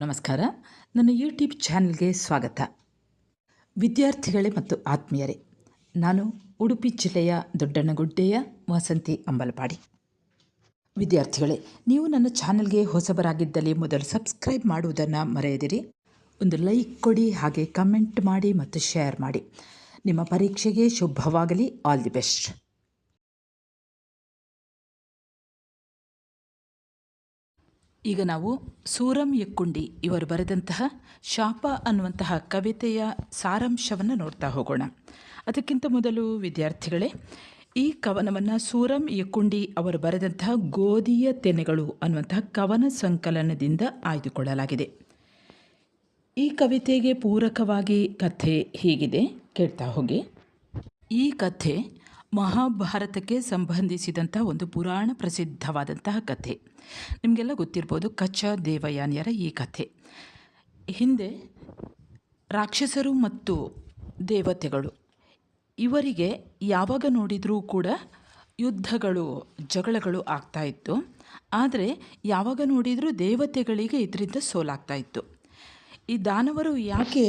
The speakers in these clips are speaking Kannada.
ನಮಸ್ಕಾರ. ನನ್ನ ಯೂಟ್ಯೂಬ್ ಚಾನಲ್ಗೆ ಸ್ವಾಗತ. ವಿದ್ಯಾರ್ಥಿಗಳೇ ಮತ್ತು ಆತ್ಮೀಯರೇ, ನಾನು ಉಡುಪಿ ಜಿಲ್ಲೆಯ ದೊಡ್ಡನಗುಡ್ಡೆಯ ವಸಂತಿ ಅಂಬಲಪಾಡಿ. ವಿದ್ಯಾರ್ಥಿಗಳೇ, ನೀವು ನನ್ನ ಚಾನಲ್ಗೆ ಹೊಸಬರಾಗಿದ್ದಲ್ಲಿ ಮೊದಲು ಸಬ್ಸ್ಕ್ರೈಬ್ ಮಾಡುವುದನ್ನು ಮರೆಯದಿರಿ. ಒಂದು ಲೈಕ್ ಕೊಡಿ, ಹಾಗೆ ಕಮೆಂಟ್ ಮಾಡಿ ಮತ್ತು ಶೇರ್ ಮಾಡಿ. ನಿಮ್ಮ ಪರೀಕ್ಷೆಗೆ ಶುಭವಾಗಲಿ. All the best. ಈಗ ನಾವು ಸೂರಂ ಯಕ್ಕುಂಡಿ ಇವರು ಬರೆದಂತಹ ಶಾಪ ಅನ್ನುವಂತಹ ಕವಿತೆಯ ಸಾರಾಂಶವನ್ನು ನೋಡ್ತಾ ಹೋಗೋಣ. ಅದಕ್ಕಿಂತ ಮೊದಲು ವಿದ್ಯಾರ್ಥಿಗಳೇ, ಈ ಕವನವನ್ನು ಸೂರಂ ಯಕ್ಕುಂಡಿ ಅವರು ಬರೆದಂತಹ ಗೋಧಿಯ ತೆನೆಗಳು ಅನ್ನುವಂತಹ ಕವನ ಸಂಕಲನದಿಂದ ಆಯ್ದುಕೊಳ್ಳಲಾಗಿದೆ. ಈ ಕವಿತೆಗೆ ಪೂರಕವಾಗಿ ಕಥೆ ಹೀಗಿದೆ. ಕೇಳ್ತಾ ಹೋಗಿ. ಈ ಕಥೆ ಮಹಾಭಾರತಕ್ಕೆ ಸಂಬಂಧಿಸಿದಂಥ ಒಂದು ಪುರಾಣ ಪ್ರಸಿದ್ಧವಾದಂತಹ ಕಥೆ. ನಿಮಗೆಲ್ಲ ಗೊತ್ತಿರ್ಬೋದು ಕಚ್ಚ ದೇವಯಾನಿಯರ ಈ ಕಥೆ. ಹಿಂದೆ ರಾಕ್ಷಸರು ಮತ್ತು ದೇವತೆಗಳು, ಇವರಿಗೆ ಯಾವಾಗ ನೋಡಿದರೂ ಕೂಡ ಯುದ್ಧಗಳು, ಜಗಳಗಳು ಆಗ್ತಾ ಇತ್ತು. ಆದರೆ ಯಾವಾಗ ನೋಡಿದರೂ ದೇವತೆಗಳಿಗೆ ಇದರಿಂದ ಸೋಲಾಗ್ತಾ ಇತ್ತು. ಈ ದಾನವರು ಯಾಕೆ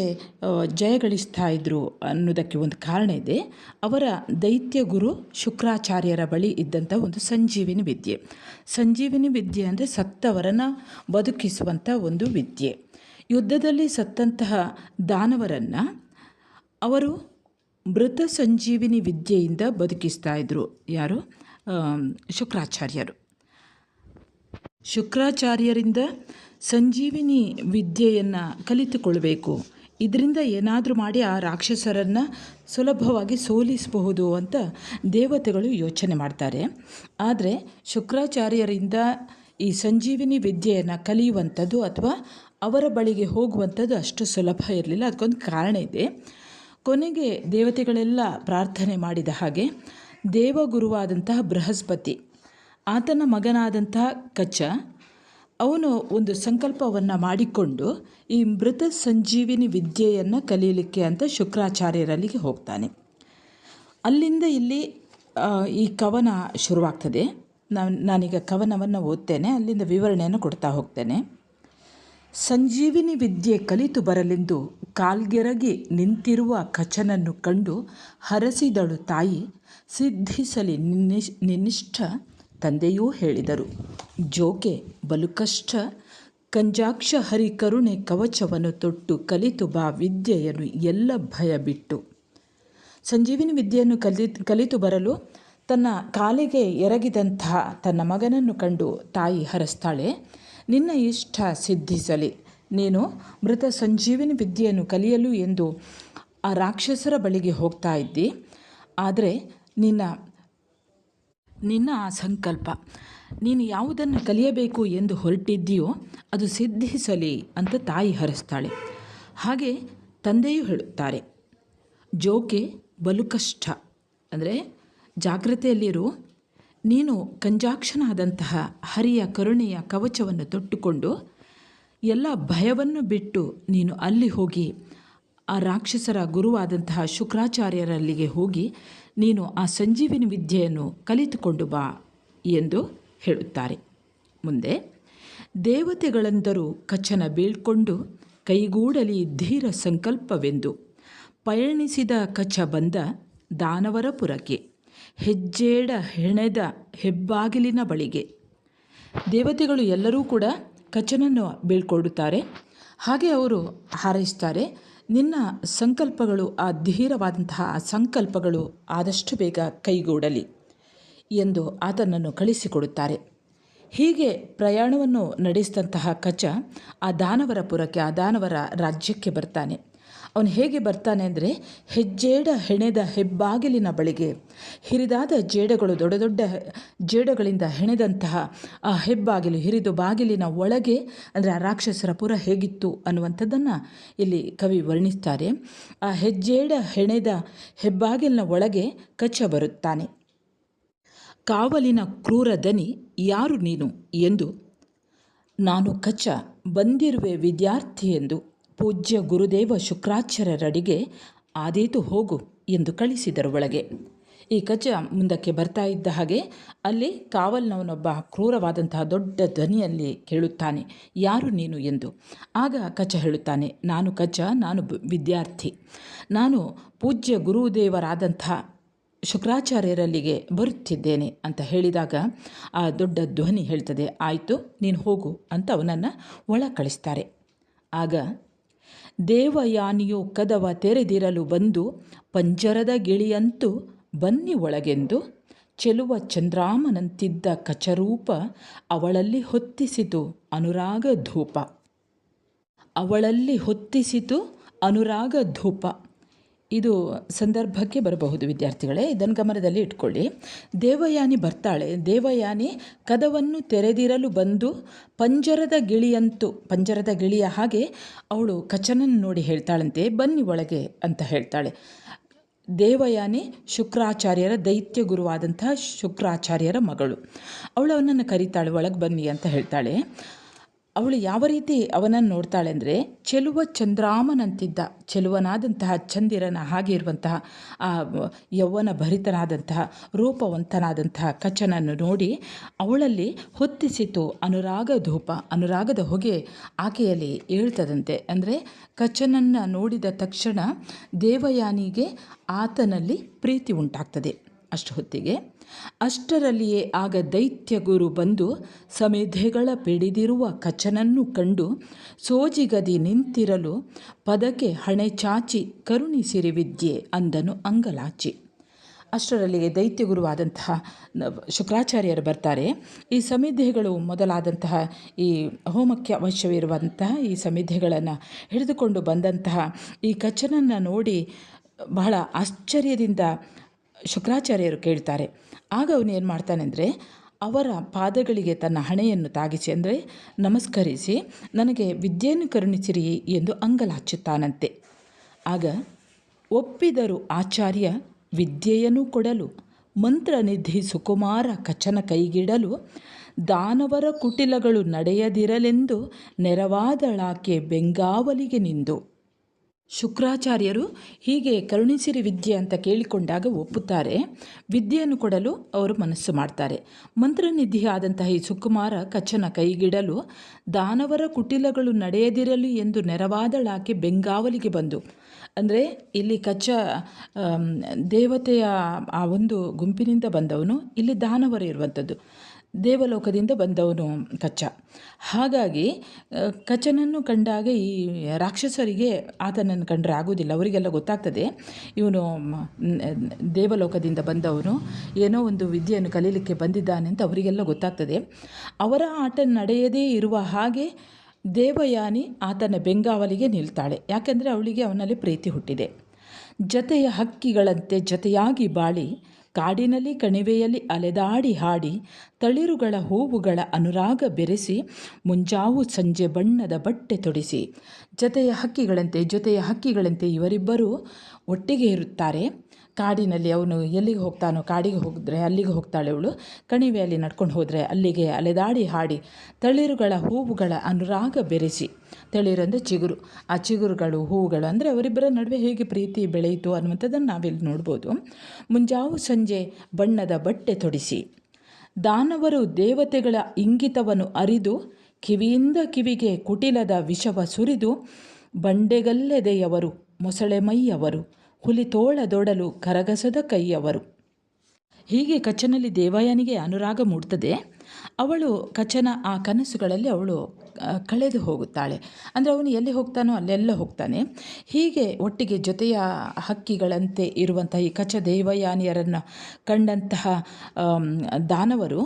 ಜಯಗಳಿಸ್ತಾ ಇದ್ರು ಅನ್ನೋದಕ್ಕೆ ಒಂದು ಕಾರಣ ಇದೆ. ಅವರ ದೈತ್ಯ ಗುರು ಶುಕ್ರಾಚಾರ್ಯರ ಬಳಿ ಇದ್ದಂಥ ಒಂದು ಸಂಜೀವಿನಿ ವಿದ್ಯೆ. ಸಂಜೀವಿನಿ ವಿದ್ಯೆ ಅಂದರೆ ಸತ್ತವರನ್ನು ಬದುಕಿಸುವಂಥ ಒಂದು ವಿದ್ಯೆ. ಯುದ್ಧದಲ್ಲಿ ಸತ್ತಂತಹ ದಾನವರನ್ನು ಅವರು ಮೃತ ಸಂಜೀವಿನಿ ವಿದ್ಯೆಯಿಂದ ಬದುಕಿಸ್ತಾ ಇದ್ರು. ಯಾರು? ಶುಕ್ರಾಚಾರ್ಯರು. ಶುಕ್ರಾಚಾರ್ಯರಿಂದ ಸಂಜೀವಿನಿ ವಿದ್ಯೆಯನ್ನು ಕಲಿತುಕೊಳ್ಬೇಕು. ಇದರಿಂದ ಏನಾದರೂ ಮಾಡಿ ಆ ರಾಕ್ಷಸರನ್ನು ಸುಲಭವಾಗಿ ಸೋಲಿಸಬಹುದು ಅಂತ ದೇವತೆಗಳು ಯೋಚನೆ ಮಾಡ್ತಾರೆ. ಆದರೆ ಶುಕ್ರಾಚಾರ್ಯರಿಂದ ಈ ಸಂಜೀವಿನಿ ವಿದ್ಯೆಯನ್ನು ಕಲಿಯುವಂಥದ್ದು ಅಥವಾ ಅವರ ಬಳಿಗೆ ಹೋಗುವಂಥದ್ದು ಅಷ್ಟು ಸುಲಭ ಇರಲಿಲ್ಲ. ಅದಕ್ಕೊಂದು ಕಾರಣ ಇದೆ. ಕೊನೆಗೆ ದೇವತೆಗಳೆಲ್ಲ ಪ್ರಾರ್ಥನೆ ಮಾಡಿದ ಹಾಗೆ ದೇವಗುರುವಾದಂತಹ ಬೃಹಸ್ಪತಿ, ಆತನ ಮಗನಾದಂತಹ ಕಚ್ಚ ಅವನು ಒಂದು ಸಂಕಲ್ಪವನ್ನು ಮಾಡಿಕೊಂಡು ಈ ಮೃತ ಸಂಜೀವಿನಿ ವಿದ್ಯೆಯನ್ನು ಕಲೀಲಿಕ್ಕೆ ಅಂತ ಶುಕ್ರಾಚಾರ್ಯರಲ್ಲಿಗೆ ಹೋಗ್ತಾನೆ. ಅಲ್ಲಿಂದ ಇಲ್ಲಿ ಈ ಕವನ ಶುರುವಾಗ್ತದೆ. ನಾನು, ನಾನೀಗ ಕವನವನ್ನು ಓದ್ತೇನೆ, ಅಲ್ಲಿಂದ ವಿವರಣೆಯನ್ನು ಕೊಡ್ತಾ ಹೋಗ್ತೇನೆ. ಸಂಜೀವಿನಿ ವಿದ್ಯೆ ಕಲಿತು ಬರಲೆಂದು ಕಾಲ್ಗೆರಗಿ ನಿಂತಿರುವ ಕಚನನ್ನು ಕಂಡು ಹರಸಿದಳು ತಾಯಿ, ಸಿದ್ಧಿಸಲಿ ನಿನ್ನಿಷ್ ನಿನ್ನಿಷ್ಠ ತಂದೆಯೂ ಹೇಳಿದರು. ಜೋಕೆ ಬಲು ಕಷ್ಟ ಕಂಜಾಕ್ಷ ಹರಿ ಕರುಣೆ ಕವಚವನ್ನು ತೊಟ್ಟು ಕಲಿತು ಬಾ ವಿದ್ಯೆಯನ್ನು ಎಲ್ಲ ಭಯ ಬಿಟ್ಟು ಸಂಜೀವಿನಿ ವಿದ್ಯೆಯನ್ನು ಕಲಿ, ಕಲಿತು ಬರಲು ತನ್ನ ಕಾಲಿಗೆ ಎರಗಿದಂತಹ ತನ್ನ ಮಗನನ್ನು ಕಂಡು ತಾಯಿ ಹರಸ್ತಾಳೆ, ನಿನ್ನ ಇಷ್ಟ ಸಿದ್ಧಿಸಲಿ, ನೀನು ಮೃತ ಸಂಜೀವಿನಿ ವಿದ್ಯೆಯನ್ನು ಕಲಿಯಲು ಎಂದು ಆ ರಾಕ್ಷಸರ ಬಳಿಗೆ ಹೋಗ್ತಾ ಇದ್ದಿ. ಆದರೆ ನಿನ್ನ ನಿನ್ನ ಆ ಸಂಕಲ್ಪ ನೀನು ಯಾವುದನ್ನು ಕಲಿಯಬೇಕು ಎಂದು ಹೊರಟಿದ್ದೀಯೋ ಅದು ಸಿದ್ಧಿಸಲಿ ಅಂತ ತಾಯಿ ಹರಿಸ್ತಾಳೆ. ಹಾಗೆ ತಂದೆಯೂ ಹೇಳುತ್ತಾರೆ, ಜೋಕೆ ಬಲು ಕಷ್ಟ ಅಂದರೆ ಜಾಗ್ರತೆಯಲ್ಲಿರು. ನೀನು ಕಂಜಾಕ್ಷನಾದಂತಹ ಹರಿಯ ಕರುಣೆಯ ಕವಚವನ್ನು ತೊಟ್ಟುಕೊಂಡು ಎಲ್ಲ ಭಯವನ್ನು ಬಿಟ್ಟು ನೀನು ಅಲ್ಲಿ ಹೋಗಿ, ಆ ರಾಕ್ಷಸರ ಗುರುವಾದಂತಹ ಶುಕ್ರಾಚಾರ್ಯರಲ್ಲಿಗೆ ಹೋಗಿ ನೀನು ಆ ಸಂಜೀವಿನಿ ವಿದ್ಯೆಯನ್ನು ಕಲಿತುಕೊಂಡು ಬಾ ಎಂದು ಹೇಳುತ್ತಾರೆ. ಮುಂದೆ, ದೇವತೆಗಳೆಂದರೂ ಕಚ್ಚನ ಬೀಳ್ಕೊಂಡು ಕೈಗೂಡಲಿ ಧೀರ ಸಂಕಲ್ಪವೆಂದು ಪಯಣಿಸಿದ ಕಚ ಬಂದ ದಾನವರಪುರಕ್ಕೆ ಹೆಜ್ಜೇಡ ಹೆಣೆದ ಹೆಬ್ಬಾಗಿಲಿನ ಬಳಿಗೆ. ದೇವತೆಗಳು ಎಲ್ಲರೂ ಕೂಡ ಕಚನನ್ನು ಬೀಳ್ಕೊಡುತ್ತಾರೆ. ಹಾಗೆ ಅವರು ಹಾರೈಸ್ತಾರೆ ನಿನ್ನ ಸಂಕಲ್ಪಗಳು ಆ ಧೀರವಾದಂತಹ ಸಂಕಲ್ಪಗಳು ಆದಷ್ಟು ಬೇಗ ಕೈಗೂಡಲಿ. ಎಂದು ಆತನನ್ನು ಕಳಿಸಿಕೊಡುತ್ತಾರೆ. ಹೀಗೆ ಪ್ರಯಾಣವನ್ನು ನಡೆಸಿದಂತಹ ಕಚ ಆ ದಾನವರ ಪುರಕ್ಕೆ, ಆ ದಾನವರ ರಾಜ್ಯಕ್ಕೆ ಬರ್ತಾನೆ. ಅವನು ಹೇಗೆ ಬರ್ತಾನೆ ಅಂದರೆ ಹೆಜ್ಜೇಡ ಹೆಣೆದ ಹೆಬ್ಬಾಗಿಲಿನ ಬಳಿಗೆ ಹಿರಿದಾದ ಜೇಡಗಳು, ದೊಡ್ಡ ದೊಡ್ಡ ಜೇಡಗಳಿಂದ ಹೆಣೆದಂತಹ ಆ ಹೆಬ್ಬಾಗಿಲು, ಹಿರಿದು ಬಾಗಿಲಿನ ಒಳಗೆ ಅಂದರೆ ಆ ರಾಕ್ಷಸರ ಪುರ ಹೇಗಿತ್ತು ಅನ್ನುವಂಥದ್ದನ್ನು ಇಲ್ಲಿ ಕವಿ ವರ್ಣಿಸ್ತಾರೆ. ಆ ಹೆಜ್ಜೇಡ ಹೆಣೆದ ಹೆಬ್ಬಾಗಿಲಿನ ಒಳಗೆ ಕಚ್ಚ ಬರುತ್ತಾನೆ. ಕಾವಲಿನ ಕ್ರೂರ ದನಿ ಯಾರು ನೀನು ಎಂದು, ನಾನು ಕಚ್ಚ ಬಂದಿರುವೆ ವಿದ್ಯಾರ್ಥಿ ಎಂದು ಪೂಜ್ಯ ಗುರುದೇವ ಶುಕ್ರಾಚಾರ್ಯರಡಿಗೆ ಆದೇತು ಹೋಗು ಎಂದು ಕಳಿಸಿದರು ಒಳಗೆ. ಈ ಕಚ್ಚ ಮುಂದಕ್ಕೆ ಬರ್ತಾ ಇದ್ದ ಹಾಗೆ ಅಲ್ಲಿ ಕಾವಲ್ನವನೊಬ್ಬ ಕ್ರೂರವಾದಂತಹ ದೊಡ್ಡ ಧ್ವನಿಯಲ್ಲಿ ಕೇಳುತ್ತಾನೆ, ಯಾರು ನೀನು ಎಂದು. ಆಗ ಕಚ್ಚ ಹೇಳುತ್ತಾನೆ, ನಾನು ಕಚ್ಚ, ನಾನು ವಿದ್ಯಾರ್ಥಿ. ನಾನು ಪೂಜ್ಯ ಗುರುದೇವರಾದಂತಹ ಶುಕ್ರಾಚಾರ್ಯರಲ್ಲಿಗೆ ಬರುತ್ತಿದ್ದೇನೆ ಅಂತ ಹೇಳಿದಾಗ ಆ ದೊಡ್ಡ ಧ್ವನಿ ಹೇಳ್ತದೆ, ಆಯಿತು, ನೀನು ಹೋಗು ಅಂತ ಅವನನ್ನು ಒಳ ಕಳಿಸ್ತಾರೆ ಆಗ ದೇವಯಾನಿಯು ಕದವ ತೆರೆದಿರಲು ಬಂದು ಪಂಜರದ ಗಿಳಿಯಂತೂ ಬನ್ನಿ ಒಳಗೆಂದು ಚೆಲುವ ಚಂದ್ರಾಮನಂತಿದ್ದ ಕಚರೂಪ ಅವಳಲ್ಲಿ ಹೊತ್ತಿಸಿತು ಅನುರಾಗ ಧೂಪ ಅವಳಲ್ಲಿ ಹೊತ್ತಿಸಿತು ಅನುರಾಗ ಧೂಪ ಇದು ಸಂದರ್ಭಕ್ಕೆ ಬರಬಹುದು, ವಿದ್ಯಾರ್ಥಿಗಳೇ. ಇದನ್ನು ಗಮನದಲ್ಲಿ ಇಟ್ಕೊಳ್ಳಿ. ದೇವಯಾನಿ ಬರ್ತಾಳೆ. ದೇವಯಾನಿ ಕದವನ್ನು ತೆರೆದಿರಲು ಬಂದು ಪಂಜರದ ಗಿಳಿಯಂತೂ, ಪಂಜರದ ಗಿಳಿಯ ಹಾಗೆ ಅವಳು ಕಚನನ್ನು ನೋಡಿ ಹೇಳ್ತಾಳಂತೆ, ಬನ್ನಿ ಒಳಗೆ ಅಂತ ಹೇಳ್ತಾಳೆ. ದೇವಯಾನಿ ಶುಕ್ರಾಚಾರ್ಯರ ದೈತ್ಯ ಗುರುವಾದಂತಹ ಶುಕ್ರಾಚಾರ್ಯರ ಮಗಳು. ಅವಳು ಅವನನ್ನು ಕರೀತಾಳೆ, ಒಳಗೆ ಬನ್ನಿ ಅಂತ ಹೇಳ್ತಾಳೆ. ಅವಳು ಯಾವ ರೀತಿ ಅವನನ್ನು ನೋಡ್ತಾಳೆ ಅಂದರೆ, ಚೆಲುವ ಚಂದ್ರಾಮನಂತಿದ್ದ, ಚೆಲುವನಾದಂತಹ ಚಂದಿರನ ಹಾಗೆ ಇರುವಂತಹ, ಆ, ಯೌವನ ಭರಿತನಾದಂತಹ, ರೂಪವಂತನಾದಂತಹ ಕಚನನ್ನು ನೋಡಿ ಅವಳಲ್ಲಿ ಹೊತ್ತಿಸಿತು ಅನುರಾಗ ಧೂಪ. ಅನುರಾಗದ ಹೊಗೆ ಆಕೆಯಲ್ಲಿ ಏಳ್ತದಂತೆ. ಅಂದರೆ ಕಚನನ್ನು ನೋಡಿದ ತಕ್ಷಣ ದೇವಯಾನಿಗೆ ಆತನಲ್ಲಿ ಪ್ರೀತಿ ಉಂಟಾಗ್ತದೆ. ಅಷ್ಟು ಹೊತ್ತಿಗೆ. ಅಷ್ಟರಲ್ಲಿಯೇ ಆಗ ದೈತ್ಯ ಗುರು ಬಂದು ಸಮೇಧೆಗಳ ಪಿಡಿದಿರುವ ಕಚನನ್ನು ಕಂಡು ಸೋಜಿಗದಿ ನಿಂತಿರಲು ಪದಕ್ಕೆ ಹಣೆ ಚಾಚಿ ಕರುಣಿಸಿರಿ ವಿದ್ಯೆ ಅಂದನು ಅಂಗಲಾಚಿ. ಅಷ್ಟರಲ್ಲಿಗೆ ದೈತ್ಯ ಗುರುವಾದಂತಹ ನ- ಶುಕ್ರಾಚಾರ್ಯರು ಬರ್ತಾರೆ. ಈ ಸಮಿಧೆಗಳು ಮೊದಲಾದಂತಹ ಈ ಹೋಮಕ್ಕೆ ಅವಶ್ಯವಿರುವಂತಹ ಈ ಸಮಿಧೆಗಳನ್ನು ಹಿಡಿದುಕೊಂಡು ಬಂದಂತಹ ಈ ಕಚನನ್ನು ನೋಡಿ ಬಹಳ ಆಶ್ಚರ್ಯದಿಂದ ಶುಕ್ರಾಚಾರ್ಯರು ಕೇಳ್ತಾರೆ. ಆಗ ಅವನು ಏನು ಮಾಡ್ತಾನೆ ಅಂದರೆ, ಅವರ ಪಾದಗಳಿಗೆ ತನ್ನ ಹಣೆಯನ್ನು ತಾಗಿಸಿ ಅಂದರೆ, ನಮಸ್ಕರಿಸಿ, ನನಗೆ ವಿದ್ಯೆಯನ್ನು ಕರುಣಿಸಿರಿ ಎಂದು ಅಂಗಲಾಚುತ್ತಾನಂತೆ ಆಗ ಒಪ್ಪಿದರು ಆಚಾರ್ಯ, ವಿದ್ಯೆಯನ್ನು ಕೊಡಲು, ಮಂತ್ರ ನಿಧಿ ಸುಕುಮಾರ ಕಚನ ಕೈಗಿಡಲು, ದಾನವರ ಕುಟಿಲಗಳು ನಡೆಯದಿರಲೆಂದು ನೆರವಾದಳಾಕೆ ಬೆಂಗಾವಲಿಗೆ ನಿಂದು. ಶುಕ್ರಾಚಾರ್ಯರು ಹೀಗೆ ಕರುಣಿಸಿರಿ ವಿದ್ಯೆ ಅಂತ ಕೇಳಿಕೊಂಡಾಗ ಒಪ್ಪುತ್ತಾರೆ. ವಿದ್ಯೆಯನ್ನು ಕೊಡಲು ಅವರು ಮನಸ್ಸು ಮಾಡ್ತಾರೆ. ಮಂತ್ರನಿಧಿಯಾದಂತಹ ಈ ಸುಕುಮಾರ ಕಚ್ಚನ ಕೈಗಿಡಲು ದಾನವರ ಕುಟಿಲಗಳು ನಡೆಯದಿರಲಿ ಎಂದು ನೆರವಾದಳಾಕೆ ಬೆಂಗಾವಲಿಗೆ ಬಂದು. ಅಂದರೆ ಇಲ್ಲಿ ಕಚ್ಚ ದೇವತೆಯ ಆ ಒಂದು ಗುಂಪಿನಿಂದ ಬಂದವನು, ಇಲ್ಲಿ ದಾನವರು ಇರುವಂಥದ್ದು. ದೇವಲೋಕದಿಂದ ಬಂದವನು ಕಚ್ಚ. ಹಾಗಾಗಿ ಕಚ್ಚನನ್ನು ಕಂಡಾಗ ಈ ರಾಕ್ಷಸರಿಗೆ ಆತನನ್ನು ಕಂಡರೆ ಆಗೋದಿಲ್ಲ ಅವರಿಗೆಲ್ಲ ಗೊತ್ತಾಗ್ತದೆ, ಇವನು ದೇವಲೋಕದಿಂದ ಬಂದವನು, ಏನೋ ಒಂದು ವಿದ್ಯೆಯನ್ನು ಕಲೀಲಿಕ್ಕೆ ಬಂದಿದ್ದಾನೆ ಅಂತ ಅವರಿಗೆಲ್ಲ ಗೊತ್ತಾಗ್ತದೆ. ಅವರ ಆಟ ನಡೆಯದೇ ಇರುವ ಹಾಗೆ ದೇವಯಾನಿ ಆತನ ಬೆಂಗಾವಲಿಗೆ ನಿಲ್ತಾಳೆ. ಯಾಕೆಂದರೆ ಅವಳಿಗೆ ಅವನಲ್ಲಿ ಪ್ರೀತಿ ಹುಟ್ಟಿದೆ. ಜತೆಯ ಹಕ್ಕಿಗಳಂತೆ ಜತೆಯಾಗಿ ಬಾಳಿ ಕಾಡಿನಲ್ಲಿ ಕಣಿವೆಯಲ್ಲಿ ಅಲೆದಾಡಿ ಹಾಡಿ ತಳಿರುಗಳ ಹೂವುಗಳ ಅನುರಾಗ ಬೆರೆಸಿ ಮುಂಜಾವು ಸಂಜೆ ಬಣ್ಣದ ಬಟ್ಟೆ ತೊಡಿಸಿ. ಜತೆಯ ಹಕ್ಕಿಗಳಂತೆ, ಜೊತೆಯ ಹಕ್ಕಿಗಳಂತೆ ಇವರಿಬ್ಬರು ಒಟ್ಟಿಗೆ ಇರುತ್ತಾರೆ. ಕಾಡಿನಲ್ಲಿ ಅವನು ಎಲ್ಲಿಗೆ ಹೋಗ್ತಾನೋ, ಕಾಡಿಗೆ ಹೋಗಿದ್ರೆ ಅಲ್ಲಿಗೆ ಹೋಗ್ತಾಳೆ ಅವಳು. ಕಣಿವೆಯಲ್ಲಿ ನಡ್ಕೊಂಡು ಹೋದರೆ ಅಲ್ಲಿಗೆ ಅಲೆದಾಡಿ ಹಾಡಿ ತಳಿರುಗಳ ಹೂವುಗಳ ಅನುರಾಗ ಬೆರೆಸಿ. ತಳಿರು ಚಿಗುರು. ಆ ಚಿಗುರುಗಳು ಹೂಗಳು ಅಂದರೆ ಅವರಿಬ್ಬರ ನಡುವೆ ಹೇಗೆ ಪ್ರೀತಿ ಬೆಳೆಯಿತು ಅನ್ನುವಂಥದ್ದನ್ನು ನಾವಿಲ್ಲಿ ನೋಡ್ಬೋದು. ಮುಂಜಾವು ಸಂಜೆ ಬಣ್ಣದ ಬಟ್ಟೆ ತೊಡಿಸಿ. ದಾನವರು ದೇವತೆಗಳ ಇಂಗಿತವನ್ನು ಅರಿದು, ಕಿವಿಯಿಂದ ಕಿವಿಗೆ ಕುಟಿಲದ ವಿಷವ ಸುರಿದು, ಬಂಡೆಗಲ್ಲೆದೆಯವರು ಮೊಸಳೆ ಮೈಯವರು, ಹುಲಿ ತೋಳದೊಡಲು ಕರಗಸದ ಕೈಯವರು. ಹೀಗೆ ಕಚ್ಚನಲ್ಲಿ ದೇವಯಾನಿಗೆ ಅನುರಾಗ ಮೂಡ್ತದೆ. ಅವಳು ಕಚನ, ಆ ಕನಸುಗಳಲ್ಲಿ ಅವಳು ಕಳೆದು ಹೋಗುತ್ತಾಳೆ. ಅಂದರೆ ಅವನು ಎಲ್ಲಿ ಹೋಗ್ತಾನೋ ಅಲ್ಲೆಲ್ಲ ಹೋಗ್ತಾನೆ. ಹೀಗೆ ಒಟ್ಟಿಗೆ ಜೊತೆಯ ಹಕ್ಕಿಗಳಂತೆ ಇರುವಂತಹ ಈ ಕಚ ದೇವಯಾನಿಯರನ್ನು ಕಂಡಂತಹ ದಾನವರು,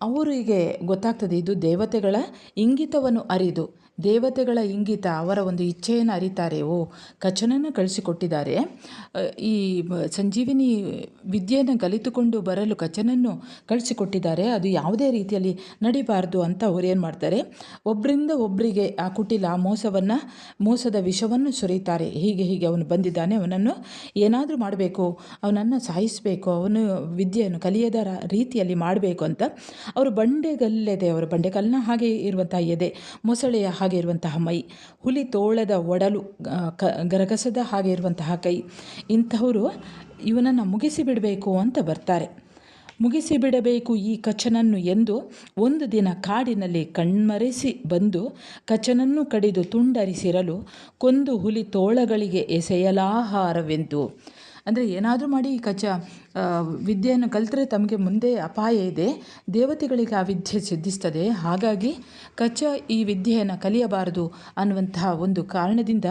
ಅವರಿಗೆ ಗೊತ್ತಾಗ್ತದೆ, ಇದು ದೇವತೆಗಳ ಇಂಗಿತವನ್ನು ಅರಿದು ದೇವತೆಗಳ ಇಂಗಿತ ಅವರ ಒಂದು ಇಚ್ಛೆಯನ್ನು ಅರಿತಾರೆ. ಓ ಕಚನನ್ನು ಕಳಿಸಿಕೊಟ್ಟಿದ್ದಾರೆ. ಈ ಸಂಜೀವಿನಿ ವಿದ್ಯೆಯನ್ನು ಕಲಿತುಕೊಂಡು ಬರಲು ಕಚನನ್ನು ಕಳಿಸಿಕೊಟ್ಟಿದ್ದಾರೆ. ಅದು ಯಾವುದೇ ರೀತಿಯಲ್ಲಿ ನಡಿಬಾರ್ದು ಅಂತ ಅವ್ರು ಏನು ಮಾಡ್ತಾರೆ? ಒಬ್ಬರಿಂದ ಒಬ್ಬರಿಗೆ ಆ ಕುಟಿಲ ಆ ಮೋಸವನ್ನು, ಮೋಸದ ವಿಷವನ್ನು ಸುರಿತಾರೆ. ಹೀಗೆ ಹೀಗೆ ಅವನು ಬಂದಿದ್ದಾನೆ. ಅವನನ್ನು ಏನಾದರೂ ಮಾಡಬೇಕು, ಅವನನ್ನು ಸಾಯಿಸಬೇಕು, ಅವನು ವಿದ್ಯೆಯನ್ನು ಕಲಿಯದ ರೀತಿಯಲ್ಲಿ ಮಾಡಬೇಕು ಅಂತ. ಅವರು ಬಂಡೆಗಲ್ಲೆದೆ, ಅವರು ಬಂಡೆಗಲ್ಲನ್ನ ಹಾಗೆ ಇರುವಂಥ ಎದೆ, ಮೊಸಳೆಯ ಹಾಗೆ ಇರುವಂತಹ ಮೈ, ಹುಲಿ ತೋಳದ ಒಡಲು ಕ, ಗರಗಸದ ಹಾಗೆ ಇರುವಂತಹ ಕೈ, ಇಂಥವರು ಇವನನ್ನು ಮುಗಿಸಿ ಬಿಡಬೇಕು ಅಂತ ಬರ್ತಾರೆ. ಮುಗಿಸಿ ಬಿಡಬೇಕು ಈ ಕಚನನ್ನು ಎಂದು ಒಂದು ದಿನ ಕಾಡಿನಲ್ಲಿ ಕಣ್ಮರೆಸಿ ಬಂದು ಕಚನನ್ನು ಕಡಿದು ತುಂಡರಿಸಿರಲು ಕೊಂದು ಹುಲಿ ತೋಳಗಳಿಗೆ ಎಸೆಯಲಾಹಾರವೆಂದು ಅಂದರೆ ಏನಾದರೂ ಮಾಡಿ ಈ ಕಚ ವಿದ್ಯೆಯನ್ನು ಕಲಿತರೆ ತಮಗೆ ಮುಂದೆ ಅಪಾಯ ಇದೆ. ದೇವತೆಗಳಿಗೆ ಆ ವಿದ್ಯೆ ಸಿದ್ಧಿಸ್ತದೆ. ಹಾಗಾಗಿ ಕಚ್ಚ ಈ ವಿದ್ಯೆಯನ್ನು ಕಲಿಯಬಾರದು ಅನ್ನುವಂತಹ ಒಂದು ಕಾರಣದಿಂದ